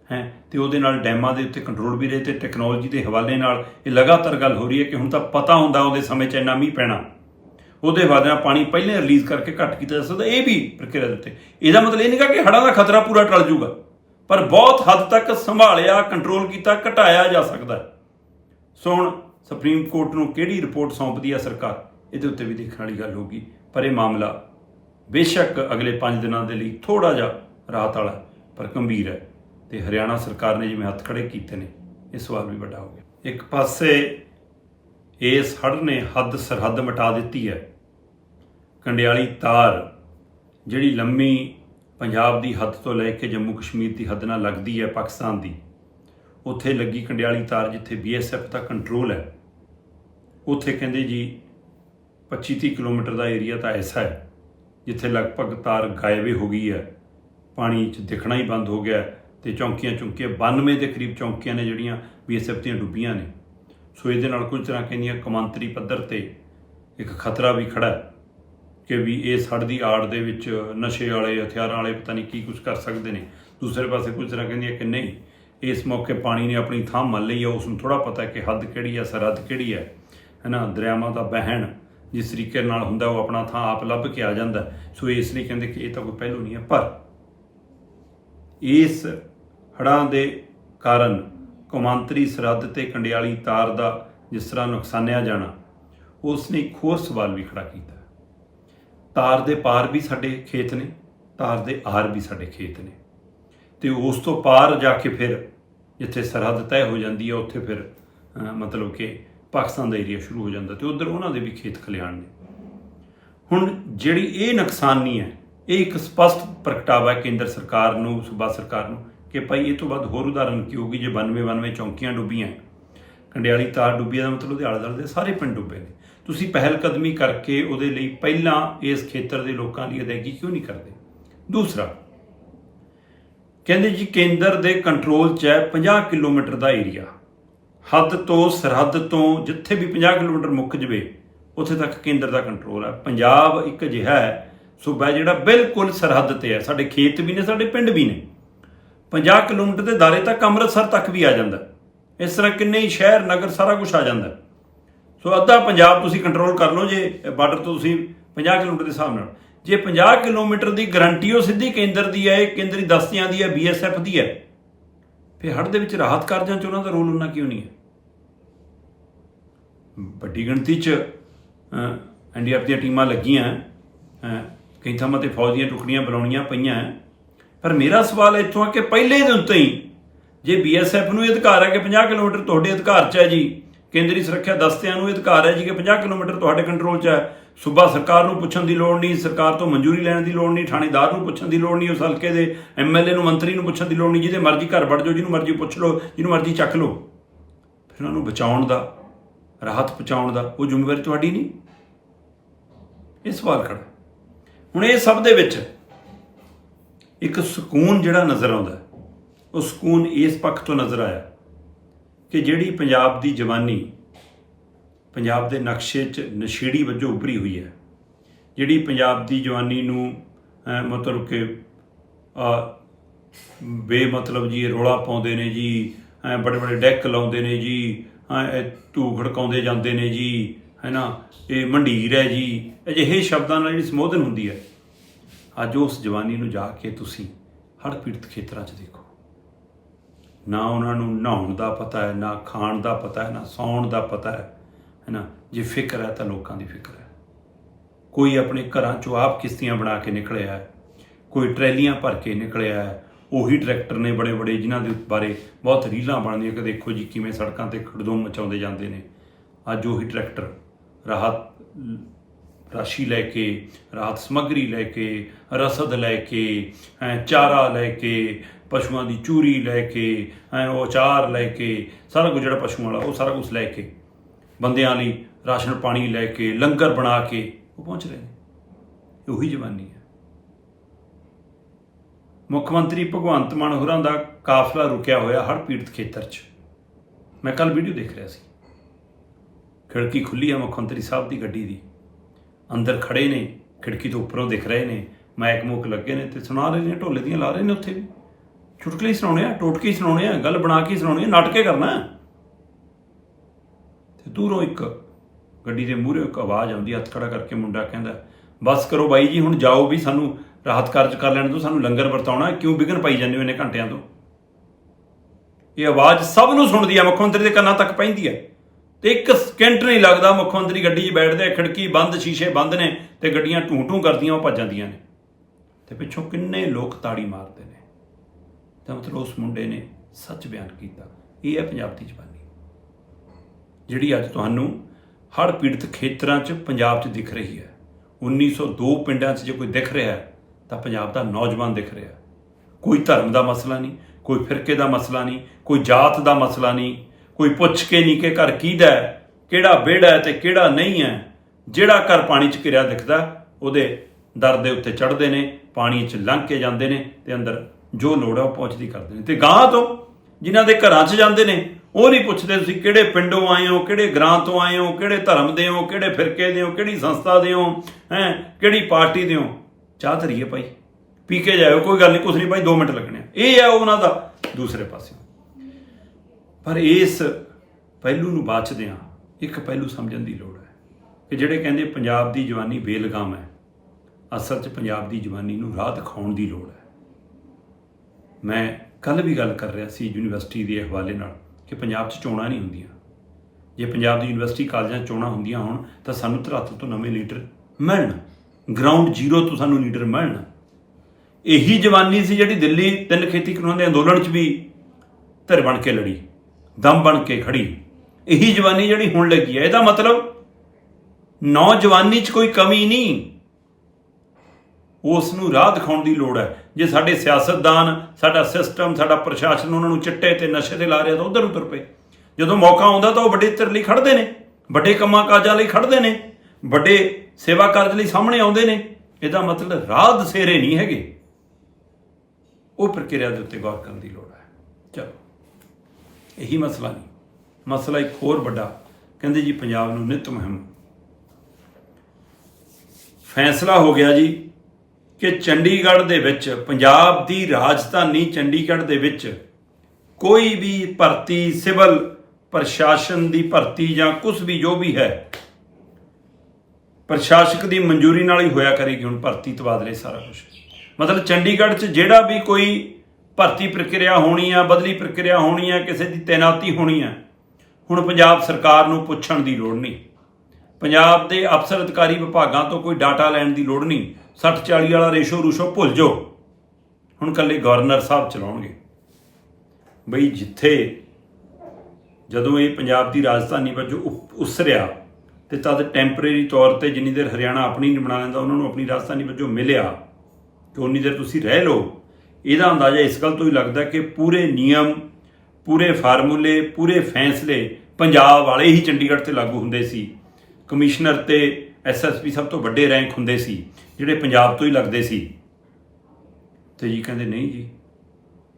ਹੈ, ਤੇ ਉਹਦੇ ਨਾਲ ਡੈਮਾਂ ਦੇ ਉੱਤੇ ਕੰਟਰੋਲ ਵੀ ਰਹੇ ਤੇ ਟੈਕਨੋਲੋਜੀ ਦੇ ਹਵਾਲੇ ਨਾਲ ਇਹ ਲਗਾਤਾਰ ਗੱਲ ਹੋ ਰਹੀ ਹੈ ਕਿ ਹੁਣ ਤਾਂ ਪਤਾ ਹੁੰਦਾ ਉਹਦੇ ਸਮੇਂ 'ਚ ਇੰਨਾ ਮੀਂਹ ਪੈਣਾ। ਉਹਦੇ ਬਾਅਦ ਨਾਲ ਪਾਣੀ ਪਹਿਲੇ ਰਿਲੀਜ਼ ਕਰਕੇ ਘੱਟ ਕੀਤਾ ਜਾ ਸਕਦਾ, ਇਹ ਵੀ ਪ੍ਰਕਿਰਿਆ ਦੇ ਉੱਤੇ। ਇਹਦਾ ਮਤਲਬ ਇਹ ਨਹੀਂ ਗਾ ਕਿ ਹੜ੍ਹਾਂ ਦਾ ਖਤਰਾ ਪੂਰਾ ਟਲ ਜਾਊਗਾ, ਪਰ ਬਹੁਤ ਹੱਦ ਤੱਕ ਸੰਭਾਲਿਆ ਕੰਟਰੋਲ ਕੀਤਾ, ਘਟਾਇਆ ਜਾ ਸਕਦਾ। ਸੋ ਹੁਣ ਸੁਪਰੀਮ ਕੋਰਟ ਨੂੰ ਕਿਹੜੀ ਰਿਪੋਰਟ ਸੌਂਪਦੀ ਹੈ ਸਰਕਾਰ? ਇਹਦੇ ਉੱਤੇ ਵੀ ਦੇਖਣ ਵਾਲੀ ਗੱਲ ਹੋਗੀ ਪਰ ਇਹ ਮਾਮਲਾ ਬੇਸ਼ੱਕ ਅਗਲੇ 5 ਦਿਨਾਂ ਦੇ ਲਈ ਥੋੜਾ ਜਿਹਾ ਰਾਹਤ ਵਾਲਾ ਪਰ ਗੰਭੀਰ ਹੈ ਤੇ ਹਰਿਆਣਾ ਸਰਕਾਰ ਨੇ ਜਿਵੇਂ ਹੱਥ ਖੜੇ ਕੀਤੇ ਨੇ, ਇਹ ਸਵਾਲ ਵੀ ਵੱਡਾ ਹੋ ਗਿਆ। ਇੱਕ ਪਾਸੇ ਇਸ ਹੜ੍ਹ ਨੇ ਹੱਦ ਸਰਹੱਦ ਮਿਟਾ ਦਿੱਤੀ ਹੈ। ਕੰਡਿਆਲੀ ਤਾਰ ਜਿਹੜੀ ਲੰਮੀ ਪੰਜਾਬ ਦੀ ਹੱਦ ਤੋਂ ਲੈ ਕੇ ਜੰਮੂ ਕਸ਼ਮੀਰ ਦੀ ਹੱਦ ਨਾਲ ਲੱਗਦੀ ਹੈ ਪਾਕਿਸਤਾਨ ਦੀ, ਉੱਥੇ ਲੱਗੀ ਕੰਡਿਆਲੀ ਤਾਰ ਜਿੱਥੇ ਬੀਐਸਐਫ ਦਾ ਕੰਟਰੋਲ ਹੈ। ਉੱਥੇ ਕਹਿੰਦੇ ਜੀ 25-30 ਕਿਲੋਮੀਟਰ ਦਾ ਏਰੀਆ ਤਾਂ ਐਸਾ ਹੈ, ਜਿੱਥੇ ਲਗਭਗ ਤਾਰ ਗਾਇਬ ਹੋ ਗਈ ਹੈ। ਪਾਣੀ 'ਚ ਦਿਖਣਾ ਹੀ ਬੰਦ ਹੋ ਗਿਆ ਹੈ ਤੇ ਚੌਂਕੀਆਂ ਚੌਂਕੀਆਂ 92 ਦੇ ਕਰੀਬ ਚੌਂਕੀਆਂ ਨੇ ਜਿਹੜੀਆਂ ਬੀਐਸਐਫ ਦੀਆਂ ਡੁੱਬੀਆਂ ਨੇ। ਸੋ ਇਹਦੇ ਨਾਲ ਕੁਝ ਤਰ੍ਹਾਂ ਕਹਿੰਦੀਆਂ ਕਮਾਂਤਰੀ ਪੱਧਰ ਤੇ ਇੱਕ ਖਤਰਾ ਵੀ ਖੜਾ ਹੈ ਕਿ ਵੀ ਇਹ ਸੜ ਦੀ ਆੜ ਦੇ ਵਿੱਚ ਨਸ਼ੇ ਵਾਲੇ, ਹਥਿਆਰਾਂ ਵਾਲੇ ਪਤਾ ਨਹੀਂ ਕੀ ਕੁਝ ਕਰ ਸਕਦੇ ਨੇ। ਦੂਸਰੇ ਪਾਸੇ ਕੁਝ ਤਰ੍ਹਾਂ ਕਹਿੰਦੀਆਂ ਕਿ ਨਹੀਂ, ਇਸ ਮੌਕੇ ਪਾਣੀ ਨੇ ਆਪਣੀ ਥਾਂ ਮੰਨ ਲਈ ਹੈ ਉਸ ਨੂੰ ਥੋੜਾ ਪਤਾ ਕਿ ਹੱਦ ਕਿਹੜੀ ਹੈ ਸਰਹੱਦ ਕਿਹੜੀ ਹੈ। ਹੈਨਾ, ਦਰਿਆਵਾਂ ਦਾ ਬਹਿਣ ਜਿਸ ਤਰੀਕੇ ਨਾਲ ਹੁੰਦਾ, ਉਹ ਆਪਣਾ ਥਾਂ ਆਪ ਲੱਭ ਕੇ ਆ ਜਾਂਦਾ। ਸੋ ਇਸ ਲਈ ਕਹਿੰਦੇ ਕਿ ਇਹ ਤਾਂ ਕੋਈ ਪਹਿਲੂ ਨਹੀਂ ਹੈ। ਪਰ ਇਸ ਹੜ੍ਹਾਂ ਦੇ ਕਾਰਨ ਕੌਮਾਂਤਰੀ ਸਰਹੱਦ ਤੇ ਕੰਡਿਆਲੀ ਤਾਰ ਦਾ ਜਿਸ ਤਰ੍ਹਾਂ ਨੁਕਸਾਨਿਆ ਜਾਣਾ ਉਸ ਨੇ ਇੱਕ ਹੋਰ ਸਵਾਲ ਵੀ ਖੜਾ ਕੀਤਾ। ਤਾਰ ਦੇ ਪਾਰ ਵੀ ਸਾਡੇ ਖੇਤ ਨੇ, ਤਾਰ ਦੇ ਆਰ ਵੀ ਸਾਡੇ ਖੇਤ ਨੇ। ਤੇ ਉਸ ਤੋਂ ਪਾਰ ਜਾ ਕੇ ਫਿਰ ਜਿੱਥੇ ਸਰਹੱਦ ਤੈਅ ਹੋ ਜਾਂਦੀ ਹੈ, ਉੱਥੇ ਫਿਰ ਮਤਲਬ ਕਿ ਪਾਕਿਸਤਾਨ ਦਾ ਏਰੀਆ ਸ਼ੁਰੂ ਹੋ ਜਾਂਦਾ ਤੇ ਉਧਰ ਉਹਨਾਂ ਦੇ ਵੀ ਖੇਤ ਖਲਿਆਣ ਨੇ। ਹੁਣ ਜਿਹੜੀ ਇਹ ਨੁਕਸਾਨੀ ਹੈ, ਇਹ ਇੱਕ ਸਪਸ਼ਟ ਪ੍ਰਗਟਾਵਾ ਹੈ ਕੇਂਦਰ ਸਰਕਾਰ ਨੂੰ ਸੂਬਾ ਸਰਕਾਰ ਨੂੰ ਕਿ ਭਾਈ ਇਹ ਤੋਂ ਬਾਅਦ ਹੋਰ ਉਦਾਹਰਨ ਕੀ ਹੋਊਗੀ? ਜੇ 92 92 ਚੌਂਕੀਆਂ ਡੁੱਬੀਆਂ, ਕੰਡਿਆਲੀ ਤਾਰ ਡੁੱਬੀ ਦਾ ਮਤਲਬ ਉਹਦੇ ਆਲੇ ਦੁਆਲੇ ਦੇ ਸਾਰੇ ਪਿੰਡ ਡੁੱਬੇ ਨੇ। ਤੁਸੀਂ ਪਹਿਲ ਕਦਮੀ ਕਰਕੇ ਉਹਦੇ ਲਈ ਪਹਿਲਾਂ ਇਸ ਖੇਤਰ ਦੇ ਲੋਕਾਂ ਦੀ ਅਦਾਇਗੀ ਕਿਉਂ ਨਹੀਂ ਕਰਦੇ? ਦੂਸਰਾ, ਕਹਿੰਦੇ ਜੀ ਕੇਂਦਰ ਦੇ ਕੰਟਰੋਲ 'ਚ ਹੈ 50 ਕਿਲੋਮੀਟਰ ਦਾ ਏਰੀਆ ਹੱਦ ਤੋਂ ਸਰਹੱਦ ਤੋਂ ਜਿੱਥੇ ਵੀ 50 ਕਿਲੋਮੀਟਰ ਮੁੱਕ ਜਵੇ, ਉੱਥੇ ਤੱਕ ਕੇਂਦਰ ਦਾ ਕੰਟਰੋਲ ਹੈ। ਪੰਜਾਬ ਇੱਕ ਅਜਿਹਾ ਹੈ, ਸੂਬਾ ਜਿਹੜਾ ਬਿਲਕੁਲ ਸਰਹੱਦ ਤੇ ਹੈ। ਸਾਡੇ ਖੇਤ ਵੀ ਨੇ, ਸਾਡੇ ਪਿੰਡ ਵੀ ਨੇ। 50 ਕਿਲੋਮੀਟਰ ਦੇ ਦਾਇਰੇ ਤੱਕ ਅੰਮ੍ਰਿਤਸਰ ਤੱਕ ਵੀ ਆ ਜਾਂਦਾ। ਇਸ ਤਰ੍ਹਾਂ ਕਿੰਨੇ ਹੀ ਸ਼ਹਿਰ, ਨਗਰ, ਸਾਰਾ ਕੁਝ ਆ ਜਾਂਦਾ। ਸੋ ਅੱਧਾ ਪੰਜਾਬ ਤੁਸੀਂ ਕੰਟਰੋਲ ਕਰ ਲਓ ਜੇ ਬਾਰਡਰ ਤੋਂ ਤੁਸੀਂ 50 ਕਿਲੋਮੀਟਰ ਦੇ ਹਿਸਾਬ ਨਾਲ। ਜੇ 50 ਕਿਲੋਮੀਟਰ ਦੀ ਗਰੰਟੀ ਉਹ ਸਿੱਧੀ ਕੇਂਦਰ ਦੀ ਹੈ, ਇਹ ਕੇਂਦਰੀ ਦਸਤਿਆਂ ਦੀ ਹੈ ਬੀਐਸਐਫ ਦੀ ਹੈ। ਫਿਰ ਹੜ੍ਹ ਦੇ ਵਿੱਚ ਰਾਹਤ ਕਾਰਜਾਂ 'ਚ ਉਹਨਾਂ ਦਾ ਰੋਲ ਉਹਨਾਂ ਕਿਉਂ ਨਹੀਂ ਹੈ? ਵੱਡੀ ਗਿਣਤੀ 'ਚ ਐਨਡੀਆਰਐਫ ਦੀਆਂ ਟੀਮਾਂ ਲੱਗੀਆਂ ਕਈ ਥਾਵਾਂ ਤੇ ਫੌਜ ਦੀਆਂ ਟੁਕੜੀਆਂ ਬੁਲਾਉਣੀਆਂ ਪਈਆਂ। ਪਰ ਮੇਰਾ ਸਵਾਲ ਇੱਥੋਂ ਆ ਕਿ ਪਹਿਲੇ ਦੇ ਉੱਤੇ ਹੀ ਜੇ ਬੀਐਸਐਫ ਨੂੰ ਇਹ ਅਧਿਕਾਰ ਹੈ ਕਿ 50 ਕਿਲੋਮੀਟਰ ਤੁਹਾਡੇ ਅਧਿਕਾਰ 'ਚ ਹੈ ਜੀ, ਕੇਂਦਰੀ ਸੁਰੱਖਿਆ ਦਸਤਿਆਂ ਨੂੰ ਇਹ ਅਧਿਕਾਰ ਹੈ ਜੀ ਕਿ 50 ਕਿਲੋਮੀਟਰ ਤੁਹਾਡੇ ਕੰਟਰੋਲ 'ਚ ਹੈ ਸੂਬਾ ਸਰਕਾਰ ਨੂੰ ਪੁੱਛਣ ਦੀ ਲੋੜ ਨਹੀਂ, ਸਰਕਾਰ ਤੋਂ ਮਨਜ਼ੂਰੀ ਲੈਣ ਦੀ ਲੋੜ ਨਹੀਂ, ਥਾਣੇਦਾਰ ਨੂੰ ਪੁੱਛਣ ਦੀ ਲੋੜ ਨਹੀਂ, ਉਸ ਹਲਕੇ ਦੇ ਐਮਐਲਏ ਨੂੰ, ਮੰਤਰੀ ਨੂੰ ਪੁੱਛਣ ਦੀ ਲੋੜ ਨਹੀਂ, ਜਿਹਦੇ ਮਰਜ਼ੀ ਘਰ ਵੜ ਜਾਓ, ਜਿਹਨੂੰ ਮਰਜ਼ੀ ਪੁੱਛ ਲਓ, ਜਿਹਨੂੰ ਮਰਜ਼ੀ ਚੱਕ ਲਓ। ਫਿਰ ਉਹਨਾਂ ਨੂੰ ਬਚਾਉਣ ਦਾ, ਰਾਹਤ ਪਹੁੰਚਾਉਣ ਦਾ ਉਹ ਜ਼ਿੰਮੇਵਾਰੀ ਤੁਹਾਡੀ ਨਹੀਂ। ਇਹ ਸਵਾਲ ਖੜਾ ਹੁਣ ਇਹ ਸਭ ਦੇ ਵਿੱਚ ਇੱਕ ਸਕੂਨ ਜਿਹੜਾ ਨਜ਼ਰ ਆਉਂਦਾ ਉਹ ਸਕੂਨ ਇਸ ਪੱਖ ਤੋਂ ਨਜ਼ਰ ਆਇਆ ਕਿ ਜਿਹੜੀ ਪੰਜਾਬ ਦੀ ਜਵਾਨੀ ਪੰਜਾਬ ਦੇ ਨਕਸ਼ੇ 'ਚ ਨਸ਼ੇੜੀ ਵਜੋਂ ਉੱਭਰੀ ਹੋਈ ਹੈ। ਜਿਹੜੀ ਪੰਜਾਬ ਦੀ ਜਵਾਨੀ ਨੂੰ ਮਤਲਬ ਕਿ ਅਹ, ਬੇਮਤਲਬ ਜੀ ਇਹ ਰੋਲਾ ਪਾਉਂਦੇ ਨੇ ਜੀ ਬੜੇ ਬੜੇ ਡੈਕ ਲਾਉਂਦੇ ਨੇ ਜੀ ਐ ਧੂ ਖੜਕਾਉਂਦੇ ਜਾਂਦੇ ਨੇ ਜੀ ਹੈਨਾ? ਇਹ ਮੰਡੀਰ ਹੈ ਜੀ ਅਜਿਹੇ ਸ਼ਬਦਾਂ ਨਾਲ ਜਿਹੜੀ ਸੰਬੋਧਨ ਹੁੰਦੀ ਹੈ। ਅੱਜ ਉਸ ਜਵਾਨੀ ਨੂੰ ਜਾ ਕੇ ਤੁਸੀਂ ਹੜ੍ਹ ਪੀੜਤ ਖੇਤਰਾਂ 'ਚ ਦੇਖੋ। ਨਾ ਉਹਨਾਂ ਨੂੰ ਨਹਾਉਣ ਦਾ ਪਤਾ ਹੈ ਨਾ ਖਾਣ ਦਾ ਪਤਾ ਹੈ ਨਾ ਸੌਣ ਦਾ ਪਤਾ ਹੈ। ਹੈਨਾ? ਜੇ ਫਿਕਰ ਹੈ ਤਾਂ ਲੋਕਾਂ ਦੀ ਫਿਕਰ ਹੈ। ਕੋਈ ਆਪਣੇ ਘਰਾਂ ਚੋਂ ਆਪ ਕਿਸ਼ਤੀਆਂ ਬਣਾ ਕੇ ਨਿਕਲਿਆ ਹੈ ਕੋਈ ਟਰੈਲੀਆਂ ਭਰ ਕੇ ਨਿਕਲਿਆ ਹੈ ਉਹੀ ਟਰੈਕਟਰ ਨੇ ਬੜੇ ਬੜੇ ਜਿਨ੍ਹਾਂ ਦੇ ਬਾਰੇ ਬਹੁਤ ਰੀਲਾਂ ਬਣਦੀਆਂ ਕਿ ਦੇਖੋ ਜੀ ਕਿਵੇਂ ਸੜਕਾਂ ਤੇ ਖੜਦੋਮ ਮਚਾਉਂਦੇ ਜਾਂਦੇ ਨੇ। ਅੱਜ ਉਹੀ ਟਰੈਕਟਰ ਰਾਹਤ ਰਾਸ਼ੀ ਲੈ ਕੇ ਰਾਹਤ ਸਮੱਗਰੀ ਲੈ ਕੇ ਰਸਦ ਲੈ ਕੇ ਹੈਂ, ਚਾਰਾ ਲੈ ਕੇ ਪਸ਼ੂਆਂ ਦੀ ਚੂਰੀ ਲੈ ਕੇ ਹੈਂ, ਉਹ ਅਚਾਰ ਲੈ ਕੇ ਸਾਰਾ ਕੁਝ ਜਿਹੜਾ ਪਸ਼ੂਆਂ ਵਾਲਾ ਉਹ ਸਾਰਾ ਕੁਝ ਲੈ ਕੇ ਬੰਦਿਆਂ ਲਈ ਰਾਸ਼ਨ ਪਾਣੀ ਲੈ ਕੇ, ਲੰਗਰ ਬਣਾ ਕੇ ਉਹ ਪਹੁੰਚ ਰਹੇ ਨੇ। ਉਹੀ ਜਵਾਨੀ ਹੈ। ਮੁੱਖ ਮੰਤਰੀ ਭਗਵੰਤ ਮਾਨ ਹੋਰਾਂ ਦਾ ਕਾਫਲਾ ਰੁਕਿਆ ਹੋਇਆ ਹੜ੍ਹ ਪੀੜਤ ਖੇਤਰ 'ਚ। ਮੈਂ ਕੱਲ ਵੀਡੀਓ ਦੇਖ ਰਿਹਾ ਸੀ। ਖਿੜਕੀ ਖੁੱਲੀ ਹੈ ਮੁੱਖ ਮੰਤਰੀ ਸਾਹਿਬ ਦੀ ਗੱਡੀ ਦੀ। ਅੰਦਰ ਖੜੇ ਨੇ, ਖਿੜਕੀ ਤੋਂ ਉੱਪਰੋਂ ਦਿਖ ਰਹੇ ਨੇ। ਮਾਈਕ ਮੁੱਕ ਲੱਗੇ ਨੇ ਤੇ ਸੁਣਾ ਰਹੇ ਨੇ, ਢੋਲੇ ਦੀਆਂ ਲਾ ਰਹੇ ਨੇ ਉੱਥੇ ਵੀ। ਚੁਟਕਲੇ ਸੁਣਾਉਣੇ ਆ, ਟੋਟਕੇ ਸੁਣਾਉਣੇ ਆ, ਗੱਲ ਬਣਾ ਕੇ ਹੀ ਸੁਣਾਉਣੀ ਆ, ਨਾਟਕੇ ਕਰਨਾ। ਤੇ ਦੂਰੋਂ ਇੱਕ ਗੱਡੀ ਦੇ ਮੂਹਰੇ ਇੱਕ ਆਵਾਜ਼ ਆਉਂਦੀ, ਹੱਥ ਖੜਾ ਕਰਕੇ ਮੁੰਡਾ ਕਹਿੰਦਾ, ਬਸ ਕਰੋ ਬਾਈ ਜੀ, ਹੁਣ ਜਾਓ ਵੀ ਸਾਨੂੰ ਰਾਹਤ ਕਾਰਜ ਕਰ ਲੈਣ ਦਿਓ, ਸਾਨੂੰ ਲੰਗਰ ਵਰਤਾਉਣਾ ਕਿਉਂ ਵਿਘਨ ਪਾਈ ਜਾਂਦੇ ਹੋ ਇਹਨੇ ਘੰਟਿਆਂ ਤੋਂ? ਇਹ ਆਵਾਜ਼ ਸਭ ਨੂੰ ਸੁਣਦੀ ਹੈ ਮੁੱਖ ਮੰਤਰੀ ਦੇ ਕੰਨਾਂ ਤੱਕ ਪੈਂਦੀ ਹੈ ਤੇ ਇੱਕ ਸਕਿੰਟ ਨਹੀਂ ਲੱਗਦਾ ਮੁੱਖ ਮੰਤਰੀ ਗੱਡੀ 'ਚ ਬੈਠਦੇ, ਖਿੜਕੀ ਬੰਦ, ਸ਼ੀਸ਼ੇ ਬੰਦ ਨੇ ਤੇ ਗੱਡੀਆਂ ਟੂੰ ਟੂੰ ਕਰਦੀਆਂ, ਉਹ ਭੱਜ ਜਾਂਦੀਆਂ ਨੇ। ਤੇ ਪਿੱਛੋਂ ਕਿੰਨੇ ਲੋਕ ਤਾੜੀ ਮਾਰਦੇ ਨੇ। ਤਾਂ ਮਤਲਬ ਉਸ ਮੁੰਡੇ ਨੇ ਸੱਚ ਬਿਆਨ ਕੀਤਾ। ਇਹ ਹੈ ਪੰਜਾਬ ਦੀ ਜ਼ਬਾਨੀ ਜਿਹੜੀ ਅੱਜ ਤੁਹਾਨੂੰ ਹੜ੍ਹ ਪੀੜਤ ਖੇਤਰਾਂ 'ਚ ਪੰਜਾਬ 'ਚ ਦਿਖ ਰਹੀ ਹੈ। 1902 ਪਿੰਡਾਂ 'ਚ ਜੇ ਕੋਈ ਦਿਖ ਰਿਹਾ ਹੈ, ਤਾਂ ਪੰਜਾਬ ਦਾ ਨੌਜਵਾਨ ਦਿਖ ਰਿਹਾ ਕੋਈ ਧਰਮ ਦਾ ਮਸਲਾ ਨਹੀਂ, ਕੋਈ ਫਿਰਕੇ ਦਾ ਮਸਲਾ ਨਹੀਂ, ਕੋਈ ਜਾਤ ਦਾ ਮਸਲਾ ਨਹੀਂ, ਕੋਈ ਪੁੱਛ ਕੇ ਨਹੀਂ ਕਿ ਘਰ ਕਿਹਦਾ ਹੈ, ਕਿਹੜਾ ਵਿਹੜਾ ਹੈ ਤੇ ਕਿਹੜਾ ਨਹੀਂ ਹੈ, ਜਿਹੜਾ ਘਰ ਪਾਣੀ 'ਚ ਘਿਰਿਆ ਦਿਖਦਾ, ਉਹਦੇ ਦਰ ਦੇ ਉੱਤੇ ਚੜ੍ਹਦੇ ਨੇ, ਪਾਣੀ 'ਚ ਲੰਘ ਕੇ ਜਾਂਦੇ ਨੇ ਤੇ ਅੰਦਰ ਜੋ ਲੋੜ ਹੈ ਉਹ ਪਹੁੰਚਦੀ ਕਰਦੇ ਨੇ। ਤੇ ਗਾਂ ਤੋਂ ਜਿਨ੍ਹਾਂ ਦੇ ਘਰਾਂ 'ਚ ਜਾਂਦੇ ਨੇ ਉਹ ਨਹੀਂ ਪੁੱਛਦੇ ਤੁਸੀਂ ਕਿਹੜੇ ਪਿੰਡੋਂ ਆਏ ਹੋ, ਕਿਹੜੇ ਗ੍ਰਾਂ ਤੋਂ ਆਏ ਹੋ, ਕਿਹੜੇ ਧਰਮ ਦੇ ਹੋ, ਕਿਹੜੇ ਫਿਰਕੇ ਦੇ ਹੋ, ਕਿਹੜੀ ਸੰਸਥਾ ਦੇ ਹੋ, ਹੈ, ਕਿਹੜੀ ਪਾਰਟੀ ਦੇ ਹੋ। ਚਾਹ ਧਰੀਏ ਭਾਈ ਪੀ ਕੇ ਜਾਇਓ, ਕੋਈ ਗੱਲ ਨਹੀਂ, ਕੁਛ ਨਹੀਂ ਭਾਈ 2 ਮਿੰਟ ਲੱਗਣੇ ਆ। ਇਹ ਹੈ ਉਹਨਾਂ ਦਾ, ਦੂਸਰੇ ਪਾਸੇ। ਪਰ ਇਸ ਪਹਿਲੂ ਨੂੰ ਬਾਚਦਿਆਂ ਇੱਕ ਪਹਿਲੂ ਸਮਝਣ ਦੀ ਲੋੜ ਹੈ ਕਿ ਜਿਹੜੇ ਕਹਿੰਦੇ ਪੰਜਾਬ ਦੀ ਜਵਾਨੀ ਬੇਲਗਾਮ ਹੈ, ਅਸਲ 'ਚ ਪੰਜਾਬ ਦੀ ਜਵਾਨੀ ਨੂੰ ਰਾਹ ਦਿਖਾਉਣ ਦੀ ਲੋੜ ਹੈ। ਮੈਂ ਕੱਲ ਵੀ ਗੱਲ ਕਰ ਰਿਹਾ ਸੀ ਯੂਨੀਵਰਸਿਟੀ ਦੇ ਹਵਾਲੇ ਨਾਲ। ਕਿ ਪੰਜਾਬ 'ਚ ਚੋਣਾਂ ਨਹੀਂ ਹੁੰਦੀਆਂ। ਜੇ ਪੰਜਾਬ ਦੀ ਯੂਨੀਵਰਸਿਟੀ ਕਾਲਜਾਂ 'ਚ ਚੋਣਾਂ ਹੁੰਦੀਆਂ ਹੋਣ, ਤਾਂ ਸਾਨੂੰ ਧਰਾਤਲ ਤੋਂ ਨਵੇਂ ਲੀਡਰ ਮਿਲਣ। ਗਰਾਊਂਡ ਜ਼ੀਰੋ ਤੋਂ ਸਾਨੂੰ ਲੀਡਰ ਮਿਲਣ। ਇਹੀ ਜਵਾਨੀ ਸੀ ਜਿਹੜੀ ਦਿੱਲੀ ਤਿੰਨ ਖੇਤੀ ਕਾਨੂੰਨ ਦੇ ਅੰਦੋਲਨ 'ਚ ਵੀ ਧਿਰ ਬਣ ਕੇ ਲੜੀ, ਦਮ ਬਣ ਕੇ ਖੜੀ। ਇਹੀ ਜਵਾਨੀ ਜਿਹੜੀ ਹੁਣ ਲੱਗੀ ਹੈ, ਇਹਦਾ ਮਤਲਬ ਨੌਜਵਾਨੀ 'ਚ ਕੋਈ ਕਮੀ ਨਹੀਂ। ਉਸ ਨੂੰ ਰਾਹ ਦਿਖਾਉਣ ਦੀ ਲੋੜ ਹੈ। ਜੇ ਸਾਡੇ ਸਿਆਸਤਦਾਨ, ਸਾਡਾ ਸਿਸਟਮ ਸਾਡਾ ਪ੍ਰਸ਼ਾਸਨ ਉਹਨਾਂ ਨੂੰ ਚਿੱਟੇ ਤੇ ਨਸ਼ੇ ਤੇ ਲਾ ਰਿਹਾ ਤਾਂ ਉਧਰ ਤੁਰ ਪਏ। ਜਦੋਂ ਮੌਕਾ ਆਉਂਦਾ ਤਾਂ ਉਹ ਵੱਡੇ ਤਰ ਲਈ ਖੜਦੇ ਨੇ, ਵੱਡੇ ਕੰਮਾਂ ਕਾਜਾਂ ਲਈ ਖੜਦੇ ਨੇ, ਵੱਡੇ ਸੇਵਾ ਕਾਰਜ ਲਈ ਸਾਹਮਣੇ ਆਉਂਦੇ ਨੇ। ਇਹਦਾ ਮਤਲਬ ਰਾਹ ਦਸੇਰੇ ਨਹੀਂ ਹੈਗੇ। ਉਹ ਪ੍ਰਕਿਰਿਆ ਦੇ ਉੱਤੇ ਗੌਰ ਕਰਨ ਦੀ ਲੋੜ ਹੈ। ਚਲੋ, ਇਹੀ ਮਸਲਾ ਨਹੀਂ ਮਸਲਾ ਇੱਕ ਹੋਰ ਵੱਡਾ, ਕਹਿੰਦੇ ਜੀ ਪੰਜਾਬ ਨੂੰ ਨਿਤ ਮੁਹਿੰਮ। ਫੈਸਲਾ ਹੋ ਗਿਆ ਜੀ। ਕਿ ਚੰਡੀਗੜ੍ਹ ਦੇ ਵਿੱਚ, ਪੰਜਾਬ ਦੀ ਰਾਜਧਾਨੀ ਚੰਡੀਗੜ੍ਹ ਦੇ ਵਿੱਚ ਕੋਈ ਵੀ ਭਰਤੀ ਸਿਵਲ ਪ੍ਰਸ਼ਾਸਨ ਦੀ ਭਰਤੀ ਜਾਂ ਕੁਝ ਵੀ ਜੋ ਵੀ ਹੈ, ਪ੍ਰਸ਼ਾਸਕ ਦੀ ਮਨਜ਼ੂਰੀ ਨਾਲ ਹੀ ਹੋਇਆ ਕਰੇਗੀ ਹੁਣ ਭਰਤੀ ਤਬਾਦਲੇ ਸਾਰਾ ਕੁਝ ਮਤਲਬ ਚੰਡੀਗੜ੍ਹ 'ਚ ਜਿਹੜਾ ਵੀ ਕੋਈ ਭਰਤੀ ਪ੍ਰਕਿਰਿਆ ਹੋਣੀ ਆ, ਬਦਲੀ ਪ੍ਰਕਿਰਿਆ ਹੋਣੀ ਆ, ਕਿਸੇ ਦੀ ਤੈਨਾਤੀ ਹੋਣੀ ਆ, ਹੁਣ ਪੰਜਾਬ ਸਰਕਾਰ ਨੂੰ ਪੁੱਛਣ ਦੀ ਲੋੜ ਨਹੀਂ। ਪੰਜਾਬ ਦੇ ਅਫਸਰ ਅਧਿਕਾਰੀ ਵਿਭਾਗਾਂ ਤੋਂ ਕੋਈ ਡਾਟਾ ਲੈਣ ਦੀ ਲੋੜ ਨਹੀਂ। 60 40 ਵਾਲਾ ਰੇਸ਼ੋ ਰੂਸ਼ੋ ਭੁੱਲ ਜਾਓ। ਹੁਣ ਕੱਲੇ ਗਵਰਨਰ ਸਾਹਿਬ ਚਲਾਉਣਗੇ। ਬਈ ਜਿੱਥੇ ਜਦੋਂ ਇਹ ਪੰਜਾਬ ਦੀ ਰਾਜਧਾਨੀ ਵਜੋਂ ਉਪ- ਉਸਰਿਆ ਤੇ ਤਦ ਟੈਂਪਰੇਰੀ ਤੌਰ ਤੇ ਜਿੰਨੀ ਦੇਰ ਹਰਿਆਣਾ ਆਪਣੀ ਨਹੀਂ ਬਣਾ ਲੈਂਦਾ, ਉਹਨਾਂ ਨੂੰ ਆਪਣੀ ਰਾਜਧਾਨੀ ਵਜੋਂ ਮਿਲਿਆ ਕਿ ਉਨੀ ਦੇਰ ਤੁਸੀਂ ਰਹਿ ਲਓ। ਇਹਦਾ ਅੰਦਾਜ਼ਾ ਇਸ ਗੱਲ ਤੋਂ ਹੀ ਲੱਗਦਾ ਕਿ ਪੂਰੇ ਨਿਯਮ, ਪੂਰੇ ਫਾਰਮੂਲੇ, ਪੂਰੇ ਫੈਸਲੇ ਪੰਜਾਬ ਵਾਲੇ ਹੀ ਚੰਡੀਗੜ੍ਹ ਤੇ ਲਾਗੂ ਹੁੰਦੇ ਸੀ। ਕਮਿਸ਼ਨਰ ਤੇ ਐਸਐਸਪੀ ਸਭ ਤੋਂ ਵੱਡੇ ਰੈਂਕ ਹੁੰਦੇ ਸੀ, ਜਿਹੜੇ ਪੰਜਾਬ ਤੋਂ ਹੀ ਲੱਗਦੇ ਸੀ। ਤੇ ਜੀ ਕਹਿੰਦੇ, ਨਹੀਂ ਜੀ,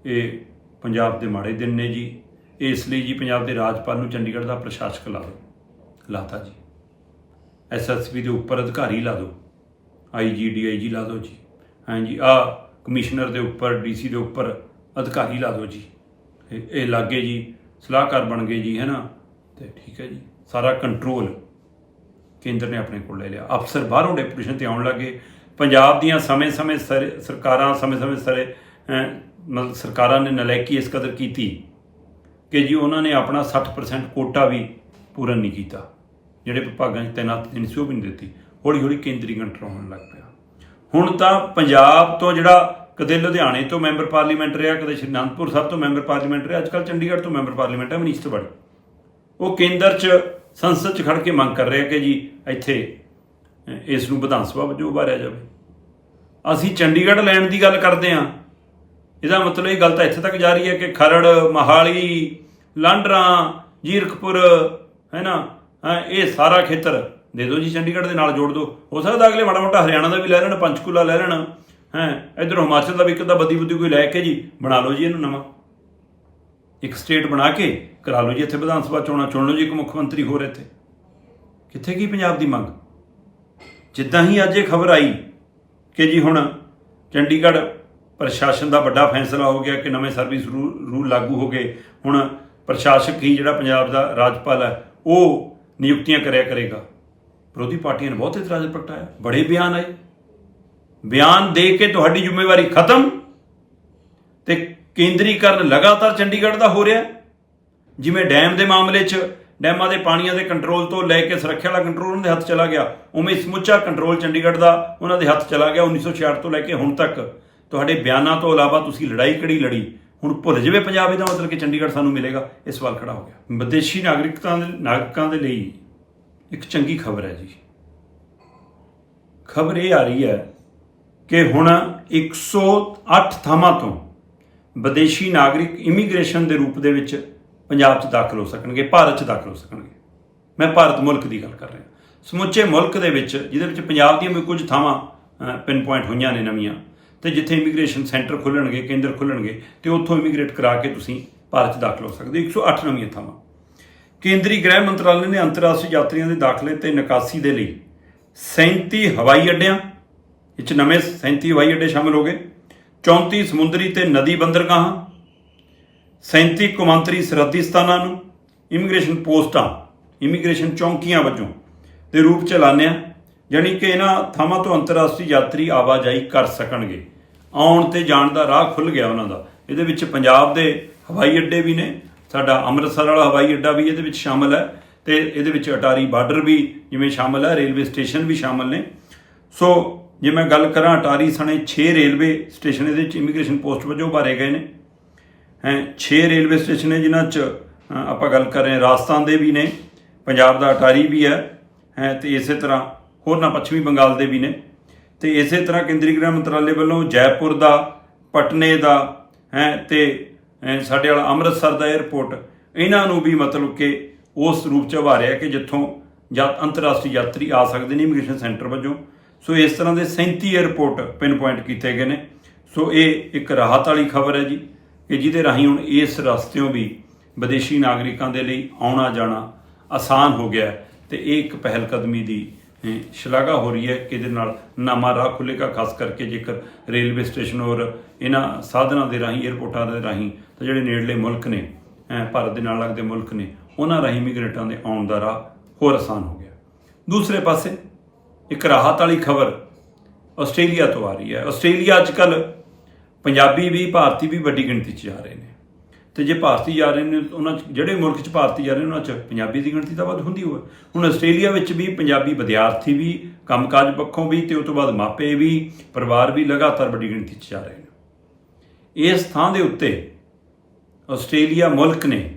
ਇਹ ਪੰਜਾਬ ਦੇ ਮਾੜੇ ਦਿਨ ਨੇ ਜੀ। ਇਸ ਲਈ ਜੀ ਪੰਜਾਬ ਦੇ ਰਾਜਪਾਲ ਨੂੰ ਚੰਡੀਗੜ੍ਹ ਦਾ ਪ੍ਰਸ਼ਾਸਕ ਲਾ ਦਿਓ ਲਾਤਾ ਜੀ। ਐਸਐਸਪੀ ਦੇ ਉੱਪਰ ਅਧਿਕਾਰੀ ਲਾ ਦਿਓ ਆਈਜੀ ਡੀਆਈਜੀ ਲਾ ਦਿਓ ਜੀ। ਹਾਂਜੀ ਆ ਕਮਿਸ਼ਨਰ ਦੇ ਉੱਪਰ ਡੀਸੀ ਦੇ ਉੱਪਰ ਅਧਿਕਾਰੀ ਲਾ ਦਿਓ ਜੀ। ਇਹ ਲਾਗੇ ਜੀ, ਸਲਾਹਕਾਰ ਬਣ ਗਏ ਜੀ, ਹੈ ਨਾ? ਤੇ ਠੀਕ ਹੈ ਜੀ। ਸਾਰਾ ਕੰਟਰੋਲ ਕੇਂਦਰ ਨੇ ਆਪਣੇ ਕੋਲ ਲੈ ਲਿਆ। ਅਫਸਰ ਬਾਹਰੋਂ ਡੈਪੂਟੇਸ਼ਨ ਤੇ ਆਉਣ ਲੱਗੇ। ਪੰਜਾਬ ਦੀਆਂ ਸਮੇਂ-ਸਮੇਂ ਸਰ- ਸਰਕਾਰਾਂ ਸਮੇਂ-ਸਮੇਂ ਸਾਰੇ ਮਤਲਬ ਸਰਕਾਰਾਂ ਨੇ ਨਲਾਇਕੀ ਇਸ ਕਦਰ ਕੀਤੀ ਕਿ ਜੀ ਉਹਨਾਂ ਨੇ ਆਪਣਾ 60% ਕੋਟਾ ਵੀ ਪੂਰਨ ਨਹੀਂ ਕੀਤਾ। ਜਿਹੜੇ ਵਿਭਾਗਾਂ 'ਚ ਤੈਨਾਤ ਨਹੀਂ ਸੀ ਉਹ ਵੀ ਨਹੀਂ ਦਿੱਤੀ, ਹੌਲੀ-ਹੌਲੀ ਕੇਂਦਰੀ ਕੰਟਰੋਲ ਹੋਣ ਲੱਗ ਪਿਆ। ਹੁਣ ਤਾਂ ਪੰਜਾਬ ਤੋਂ ਜਿਹੜਾ ਕਦੇ ਲੁਧਿਆਣੇ ਤੋਂ ਮੈਂਬਰ ਪਾਰਲੀਮੈਂਟ ਰਿਹਾ, ਕਦੇ ਸ਼੍ਰੀ ਅਨੰਦਪੁਰ ਸਾਹਿਬ ਤੋਂ ਮੈਂਬਰ ਪਾਰਲੀਮੈਂਟ ਰਿਹਾ ਅੱਜਕੱਲ ਚੰਡੀਗੜ੍ਹ ਤੋਂ ਮੈਂਬਰ ਪਾਰਲੀਮੈਂਟ ਹੈ, ਮਨੀਸ਼ ਤਿਵਾੜੀ। ਉਹ ਕੇਂਦਰ 'ਚ ਸੰਸਦ 'ਚ ਖੜ ਕੇ ਮੰਗ ਕਰ ਰਿਹਾ ਕਿ ਜੀ ਇੱਥੇ ਇਸ ਨੂੰ ਵਿਧਾਨ ਸਭਾ ਵਜੋਂ ਉਭਾਰਿਆ ਜਾਵੇ। ਅਸੀਂ ਚੰਡੀਗੜ੍ਹ ਲੈਣ ਦੀ ਗੱਲ ਕਰਦੇ ਹਾਂ। ਇਹਦਾ ਮਤਲਬ ਇਹ ਗੱਲ ਤਾਂ ਇੱਥੇ ਤੱਕ ਜਾ ਰਹੀ ਹੈ ਕਿ ਖਰੜ ਮਹਾਲੀ ਲਾਂਡਰਾ ਜੀਰਕਪੁਰ ਹੈ ਨਾ ਹੈਂ, ਇਹ ਸਾਰਾ ਖੇਤਰ ਦੇ ਦਿਓ ਜੀ ਚੰਡੀਗੜ੍ਹ ਦੇ ਨਾਲ ਜੋੜ ਦਿਓ। ਹੋ ਸਕਦਾ ਅਗਲੇ ਮਾੜਾ ਮੋਟਾ ਹਰਿਆਣਾ ਦਾ ਵੀ ਲੈ ਲੈਣ ਪੰਚਕੂਲਾ ਲੈ ਲੈਣ ਹੈ ਇਧਰ ਹਿਮਾਚਲ ਦਾ ਵੀ ਇੱਕ ਅੱਧਾ ਬੱਦੀ ਬੁੱਦੀ ਕੋਈ ਲੈ ਕੇ ਜੀ ਬਣਾ ਲਓ ਜੀ ਇਹਨੂੰ ਨਵਾਂ। ਇੱਕ ਸਟੇਟ ਬਣਾ ਕੇ ਕਰਾ ਲਓ ਜੀ, ਇੱਥੇ ਵਿਧਾਨ ਸਭਾ ਚੋਣਾਂ ਚੁਣ ਲਓ ਜੀ, ਇੱਕ ਮੁੱਖ ਮੰਤਰੀ ਹੋਰ ਇੱਥੇ। ਕਿੱਥੇ ਕੀ ਪੰਜਾਬ ਦੀ ਮੰਗ? ਜਿੱਦਾਂ ਹੀ ਅੱਜ ਇਹ ਖਬਰ ਆਈ ਕਿ ਜੀ ਹੁਣ ਚੰਡੀਗੜ੍ਹ ਪ੍ਰਸ਼ਾਸਨ ਦਾ ਵੱਡਾ ਫੈਸਲਾ ਹੋ ਗਿਆ ਕਿ ਨਵੇਂ ਸਰਵਿਸ ਰੂ- ਰੂਲ ਲਾਗੂ ਹੋ ਗਏ, ਹੁਣ ਪ੍ਰਸ਼ਾਸਕ ਹੀ ਜਿਹੜਾ ਪੰਜਾਬ ਦਾ ਰਾਜਪਾਲ ਹੈ, ਉਹ ਨਿਯੁਕਤੀਆਂ ਕਰਿਆ ਕਰੇਗਾ। ਵਿਰੋਧੀ ਪਾਰਟੀਆਂ ਨੇ ਬਹੁਤ ਇਤਰਾਜ਼ ਪ੍ਰਗਟਾਇਆ, ਬੜੇ ਬਿਆਨ ਆਏ। ਬਿਆਨ ਦੇ ਕੇ ਤੁਹਾਡੀ ਜ਼ਿੰਮੇਵਾਰੀ ਖਤਮ ਕੇਂਦਰੀਕਰਨ ਲਗਾਤਾਰ ਚੰਡੀਗੜ੍ਹ ਦਾ ਹੋ ਰਿਹਾ ਜਿਵੇਂ ਡੈਮ ਦੇ ਮਾਮਲੇ 'ਚ, ਡੈਮਾਂ ਦੇ ਪਾਣੀਆਂ ਦੇ ਕੰਟਰੋਲ ਤੋਂ ਲੈ ਕੇ ਸੁਰੱਖਿਆ ਵਾਲਾ ਕੰਟਰੋਲ ਉਹਨਾਂ ਦੇ ਹੱਥ ਚਲਾ ਗਿਆ। ਉਵੇਂ ਸਮੁੱਚਾ ਕੰਟਰੋਲ ਚੰਡੀਗੜ੍ਹ ਦਾ ਉਹਨਾਂ ਦੇ ਹੱਥ ਚਲਾ ਗਿਆ 1966 ਤੋਂ ਲੈ ਕੇ ਹੁਣ ਤੱਕ। ਤੁਹਾਡੇ ਬਿਆਨਾਂ ਤੋਂ ਇਲਾਵਾ ਤੁਸੀਂ ਲੜਾਈ ਕਿਹੜੀ ਲੜੀ? ਹੁਣ ਭੁੱਲ ਜਾਵੇ ਪੰਜਾਬ ਇਹਦਾ ਮਤਲਬ ਕਿ ਚੰਡੀਗੜ੍ਹ ਸਾਨੂੰ ਮਿਲੇਗਾ। ਇਹ ਸਵਾਲ ਖੜਾ ਹੋ ਗਿਆ। ਵਿਦੇਸ਼ੀ ਨਾਗਰਿਕਤਾ ਦੇ ਨਾਗਰਿਕਾਂ ਦੇ ਲਈ ਇੱਕ ਚੰਗੀ ਖਬਰ ਹੈ ਜੀ। ਖਬਰ ਇਹ ਆ ਰਹੀ ਹੈ ਕਿ ਹੁਣ 108 ਥਾਵਾਂ ਤੋਂ ਵਿਦੇਸ਼ੀ ਨਾਗਰਿਕ ਇਮੀਗ੍ਰੇਸ਼ਨ ਦੇ ਰੂਪ ਦੇ ਵਿੱਚ ਪੰਜਾਬ 'ਚ ਦਾਖਲ ਹੋ ਸਕਣਗੇ, ਭਾਰਤ 'ਚ ਦਾਖਲ ਹੋ ਸਕਣਗੇ। ਮੈਂ ਭਾਰਤ ਮੁਲਕ ਦੀ ਗੱਲ ਕਰ ਰਿਹਾ। ਸਮੁੱਚੇ ਮੁਲਕ ਦੇ ਵਿੱਚ, ਜਿਹਦੇ ਵਿੱਚ ਪੰਜਾਬ ਦੀਆਂ ਵੀ ਕੁਝ ਥਾਵਾਂ ਪਿਨ ਪੁਆਇੰਟ ਹੋਈਆਂ ਨੇ ਨਵੀਆਂ, ਤੇ ਜਿੱਥੇ ਇਮੀਗ੍ਰੇਸ਼ਨ ਸੈਂਟਰ ਖੁੱਲਣਗੇ, ਕੇਂਦਰ ਖੁੱਲਣਗੇ, ਤੇ ਉੱਥੋਂ ਇਮੀਗ੍ਰੇਟ ਕਰਾ ਕੇ ਤੁਸੀਂ ਭਾਰਤ 'ਚ ਦਾਖਲ ਹੋ ਸਕਦੇ ਹੋ। 108 ਨਵੀਆਂ ਥਾਵਾਂ। ਕੇਂਦਰੀ ਗ੍ਰਹਿ ਮੰਤਰਾਲੇ ਨੇ ਅੰਤਰਰਾਸ਼ਟਰੀ ਯਾਤਰੀਆਂ ਦੇ ਦਾਖਲੇ ਤੇ ਨਿਕਾਸੀ ਦੇ ਲਈ 37 ਹਵਾਈ ਅੱਡਿਆਂ ਵਿੱਚ ਨਵੇਂ 37 ਹਵਾਈ ਅੱਡੇ ਸ਼ਾਮਲ ਹੋ ਗਏ। 34 ਸਮੁੰਦਰੀ ਤੇ ਨਦੀ ਬੰਦਰਗਾਹਾਂ 37 ਕੌਮਾਂਤਰੀ ਸਰਹੱਦੀ ਸਥਾਨਾਂ ਨੂੰ, ਇਮੀਗ੍ਰੇਸ਼ਨ ਪੋਸਟਾਂ, ਇਮੀਗ੍ਰੇਸ਼ਨ ਚੌਂਕੀਆਂ ਵਜੋਂ ਦੇ ਰੂਪ ਚ ਲਾਣਿਆ ਯਾਨੀ ਕਿ ਇਹਨਾਂ ਥਾਵਾਂ ਤੋਂ ਅੰਤਰਰਾਸ਼ਟਰੀ ਯਾਤਰੀ ਆਵਾਜਾਈ ਕਰ ਸਕਣਗੇ। ਆਉਣ ਤੇ ਜਾਣ ਦਾ ਰਾਹ ਖੁੱਲ ਗਿਆ ਉਹਨਾਂ ਦਾ। ਇਹਦੇ ਵਿੱਚ ਪੰਜਾਬ ਦੇ ਹਵਾਈ ਅੱਡੇ ਵੀ ਨੇ, ਸਾਡਾ ਅੰਮ੍ਰਿਤਸਰ ਵਾਲਾ ਹਵਾਈ ਅੱਡਾ ਵੀ ਇਹਦੇ ਵਿੱਚ ਸ਼ਾਮਲ ਹੈ ਤੇ ਇਹਦੇ ਵਿੱਚ ਅਟਾਰੀ ਬਾਰਡਰ ਵੀ ਜਿਵੇਂ ਸ਼ਾਮਲ ਹੈ, ਰੇਲਵੇ ਸਟੇਸ਼ਨ ਵੀ ਸ਼ਾਮਲ ਨੇ। ਸੋ ਜੇ ਮੈਂ ਗੱਲ ਕਰਾਂ, ਅਟਾਰੀ ਸਣੇ 6 ਰੇਲਵੇ ਸਟੇਸ਼ਨ ਇਹਦੇ ਵਿੱਚ ਇਮੀਗ੍ਰੇਸ਼ਨ ਪੋਸਟ ਵਜੋਂ ਉਭਾਰੇ ਗਏ ਨੇ। ਹੈ 6 ਰੇਲਵੇ ਸਟੇਸ਼ਨ ਨੇ ਜਿਨ੍ਹਾਂ 'ਚ ਆਪਾਂ ਗੱਲ ਕਰ ਰਹੇ ਰਾਜਸਥਾਨ ਦੇ ਵੀ ਨੇ, ਪੰਜਾਬ ਦਾ ਅਟਾਰੀ ਵੀ ਹੈ ਹੈ, ਤੇ ਇਸੇ ਤਰ੍ਹਾਂ ਹੋਰਨਾਂ ਪੱਛਮੀ ਬੰਗਾਲ ਦੇ ਵੀ ਨੇ। ਤੇ ਇਸੇ ਤਰ੍ਹਾਂ ਕੇਂਦਰੀ ਗ੍ਰਹਿ ਮੰਤਰਾਲੇ ਵੱਲੋਂ ਜੈਪੁਰ ਦਾ, ਪਟਨੇ ਦਾ, ਹੈ, ਤੇ ਸਾਡੇ ਵਾਲਾ ਅੰਮ੍ਰਿਤਸਰ ਦਾ 에ਅਰਪੋਰਟ ਇਹਨਾਂ ਨੂੰ ਵੀ ਮਤਲਬ ਕਿ ਉਸ ਰੂਪ 'ਚ ਉਭਾਰਿਆ ਕਿ ਜਿੱਥੋਂ ਜਾਂ ਅੰਤਰਰਾਸ਼ਟਰੀ ਯਾਤਰੀ ਆ ਸਕਦੇ ਨੇ ਇਮੀਗ੍ਰੇਸ਼ਨ ਸੈਂਟਰ ਵਜੋਂ। ਸੋ ਇਸ ਤਰ੍ਹਾਂ ਦੇ 37 에ਅਰਪੋਰਟ ਪਿਨ ਪੁਆਇੰਟ ਕੀਤੇ ਗਏ ਨੇ। ਸੋ ਇਹ ਇੱਕ ਰਾਹਤ ਵਾਲੀ ਖਬਰ ਹੈ ਜੀ, ਕਿ ਜਿਹਦੇ ਰਾਹੀਂ ਹੁਣ ਇਸ ਰਸਤਿਓਂ ਵੀ ਵਿਦੇਸ਼ੀ ਨਾਗਰਿਕਾਂ ਦੇ ਲਈ ਆਉਣਾ ਜਾਣਾ ਆਸਾਨ ਹੋ ਗਿਆ ਹੈ ਤੇ ਇਹ ਇੱਕ ਪਹਿਲ ਕਦਮੀ ਦੀ ਸ਼ਲਾਘਾ ਹੋ ਰਹੀ ਹੈ ਕਿ ਇਹਦੇ ਨਾਲ ਨਵਾਂ ਰਾਹ ਖੁੱਲੇਗਾ ਖਾਸ ਕਰਕੇ ਜੇਕਰ ਰੇਲਵੇ ਸਟੇਸ਼ਨ ਔਰ ਇਹਨਾਂ ਸਾਧਨਾਂ ਦੇ ਰਾਹੀਂ 에ਅਰਪੋਰਟਾਂ ਦੇ ਰਾਹੀਂ ਤਾਂ ਜਿਹੜੇ ਨੇੜਲੇ ਮੁਲਕ ਨੇ ਭਾਰਤ ਦੇ ਨਾਲ ਲੱਗਦੇ ਮੁਲਕ ਨੇ, ਉਹਨਾਂ ਰਾਹੀਂ ਇਮੀਗ੍ਰੇਟਾਂ ਦੇ ਆਉਣ ਦਾ ਰਾਹ ਹੋਰ ਆਸਾਨ ਹੋ ਗਿਆ। ਦੂਸਰੇ ਪਾਸੇ ਇੱਕ ਰਾਹਤ ਵਾਲੀ ਖਬਰ ਆਸਟ੍ਰੇਲੀਆ ਤੋਂ ਆ ਰਹੀ ਹੈ। ਆਸਟ੍ਰੇਲੀਆ ਅੱਜ ਕੱਲ ਪੰਜਾਬੀ ਵੀ, ਭਾਰਤੀ ਵੀ ਵੱਡੀ ਗਿਣਤੀ 'ਚ ਜਾ ਰਹੇ ਨੇ। ਤੇ ਜੇ ਭਾਰਤੀ ਜਾ ਰਹੇ ਨੇ ਉਹਨਾਂ 'ਚ, ਜਿਹੜੇ ਮੁਲਕ 'ਚ ਭਾਰਤੀ ਜਾ ਰਹੇ ਨੇ, ਉਹਨਾਂ 'ਚ ਪੰਜਾਬੀ ਦੀ ਗਿਣਤੀ ਤਾਂ ਵੱਧ ਹੁੰਦੀ ਹੋਵੇ। ਹੁਣ ਆਸਟ੍ਰੇਲੀਆ ਵਿੱਚ ਵੀ ਪੰਜਾਬੀ ਵਿਦਿਆਰਥੀ ਵੀ, ਕੰਮਕਾਜ ਪੱਖੋਂ ਵੀ ਤੇ ਉਸ ਤੋਂ ਬਾਅਦ ਮਾਪੇ ਵੀ, ਪਰਿਵਾਰ ਵੀ ਲਗਾਤਾਰ ਵੱਡੀ ਗਿਣਤੀ 'ਚ ਜਾ ਰਹੇ ਨੇ। ਇਸ ਥਾਂ ਦੇ ਉੱਤੇ ਆਸਟ੍ਰੇਲੀਆ ਮੁਲਕ ਨੇ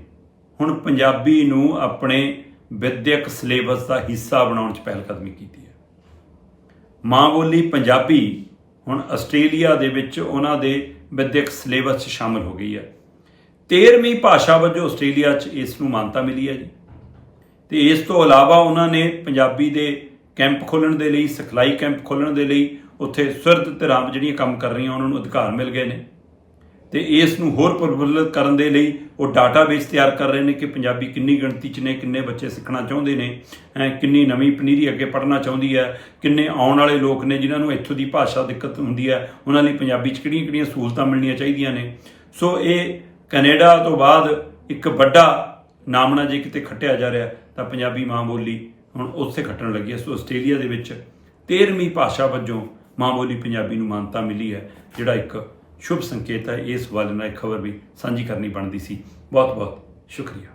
ਹੁਣ ਪੰਜਾਬੀ ਨੂੰ ਆਪਣੇ ਵਿਦਿਅਕ ਸਿਲੇਬਸ ਦਾ ਹਿੱਸਾ ਬਣਾਉਣ 'ਚ ਪਹਿਲ ਕਦਮੀ ਕੀਤੀ। ਮਾਂ ਬੋਲੀ ਪੰਜਾਬੀ ਹੁਣ ਆਸਟ੍ਰੇਲੀਆ ਦੇ ਵਿੱਚ ਉਹਨਾਂ ਦੇ ਵਿਦਿਅਕ ਸਿਲੇਬਸ 'ਚ ਸ਼ਾਮਲ ਹੋ ਗਈ ਹੈ। 13ਵੀਂ ਭਾਸ਼ਾ ਵਜੋਂ ਆਸਟ੍ਰੇਲੀਆ 'ਚ ਇਸ ਨੂੰ ਮਾਨਤਾ ਮਿਲੀ ਹੈ ਜੀ। ਤੇ ਇਸ ਤੋਂ ਇਲਾਵਾ ਉਹਨਾਂ ਨੇ ਪੰਜਾਬੀ ਦੇ ਕੈਂਪ ਖੋਲਣ ਦੇ ਲਈ, ਸਿਖਲਾਈ ਕੈਂਪ ਖੋਲਣ ਦੇ ਲਈ ਉੱਥੇ ਸੁਰਤ ਤੇ ਰਾਮ ਜਿਹੜੀਆਂ ਕੰਮ ਕਰ ਰਹੀਆਂ, ਉਹਨਾਂ ਨੂੰ ਅਧਿਕਾਰ ਮਿਲ ਗਏ ਨੇ। ਤੇ ਇਸ ਨੂੰ ਹੋਰ ਪ੍ਰਫੁੱਲਤ ਕਰਨ ਦੇ ਲਈ ਉਹ ਡਾਟਾਬੇਸ ਤਿਆਰ ਕਰ ਰਹੇ ਨੇ ਕਿ ਪੰਜਾਬੀ ਕਿੰਨੀ ਗਿਣਤੀ 'ਚ ਨੇ ਕਿੰਨੇ ਬੱਚੇ ਸਿੱਖਣਾ ਚਾਹੁੰਦੇ ਨੇ ਹੈਂ, ਕਿੰਨੀ ਨਵੀਂ ਪਨੀਰੀ ਅੱਗੇ ਪੜ੍ਹਨਾ ਚਾਹੁੰਦੀ ਹੈ ਕਿੰਨੇ ਆਉਣ ਵਾਲੇ ਲੋਕ ਨੇ ਜਿਨ੍ਹਾਂ ਨੂੰ ਇੱਥੋਂ ਦੀ ਭਾਸ਼ਾ ਦਿੱਕਤ ਹੁੰਦੀ ਹੈ ਉਹਨਾਂ ਲਈ ਪੰਜਾਬੀ 'ਚ ਕਿਹੜੀਆਂ-ਕਿਹੜੀਆਂ ਸਹੂਲਤਾਂ ਮਿਲਣੀਆਂ ਚਾਹੀਦੀਆਂ ਨੇ। ਸੋ ਇਹ ਕੈਨੇਡਾ ਤੋਂ ਬਾਅਦ ਇੱਕ ਵੱਡਾ ਨਾਮਣਾ ਜੇ ਕਿਤੇ ਖੱਟਿਆ ਜਾ ਰਿਹਾ ਤਾਂ ਪੰਜਾਬੀ ਮਾਂ ਬੋਲੀ ਹੁਣ ਉੱਥੇ ਖੱਟਣ ਲੱਗੀ ਹੈ। ਸੋ ਆਸਟ੍ਰੇਲੀਆ ਦੇ ਵਿੱਚ 13ਵੀਂ ਭਾਸ਼ਾ ਵਜੋਂ ਮਾਂ ਬੋਲੀ ਪੰਜਾਬੀ ਨੂੰ ਮਾਨਤਾ ਮਿਲੀ ਹੈ ਜਿਹੜਾ ਇੱਕ ਸ਼ੁਭ ਸੰਕੇਤ ਹੈ। ਇਸ ਵਾਲੇ ਨਾਲ ਖਬਰ ਵੀ ਸਾਂਝੀ ਕਰਨੀ ਬਣਦੀ ਸੀ। ਬਹੁਤ ਬਹੁਤ ਸ਼ੁਕਰੀਆ।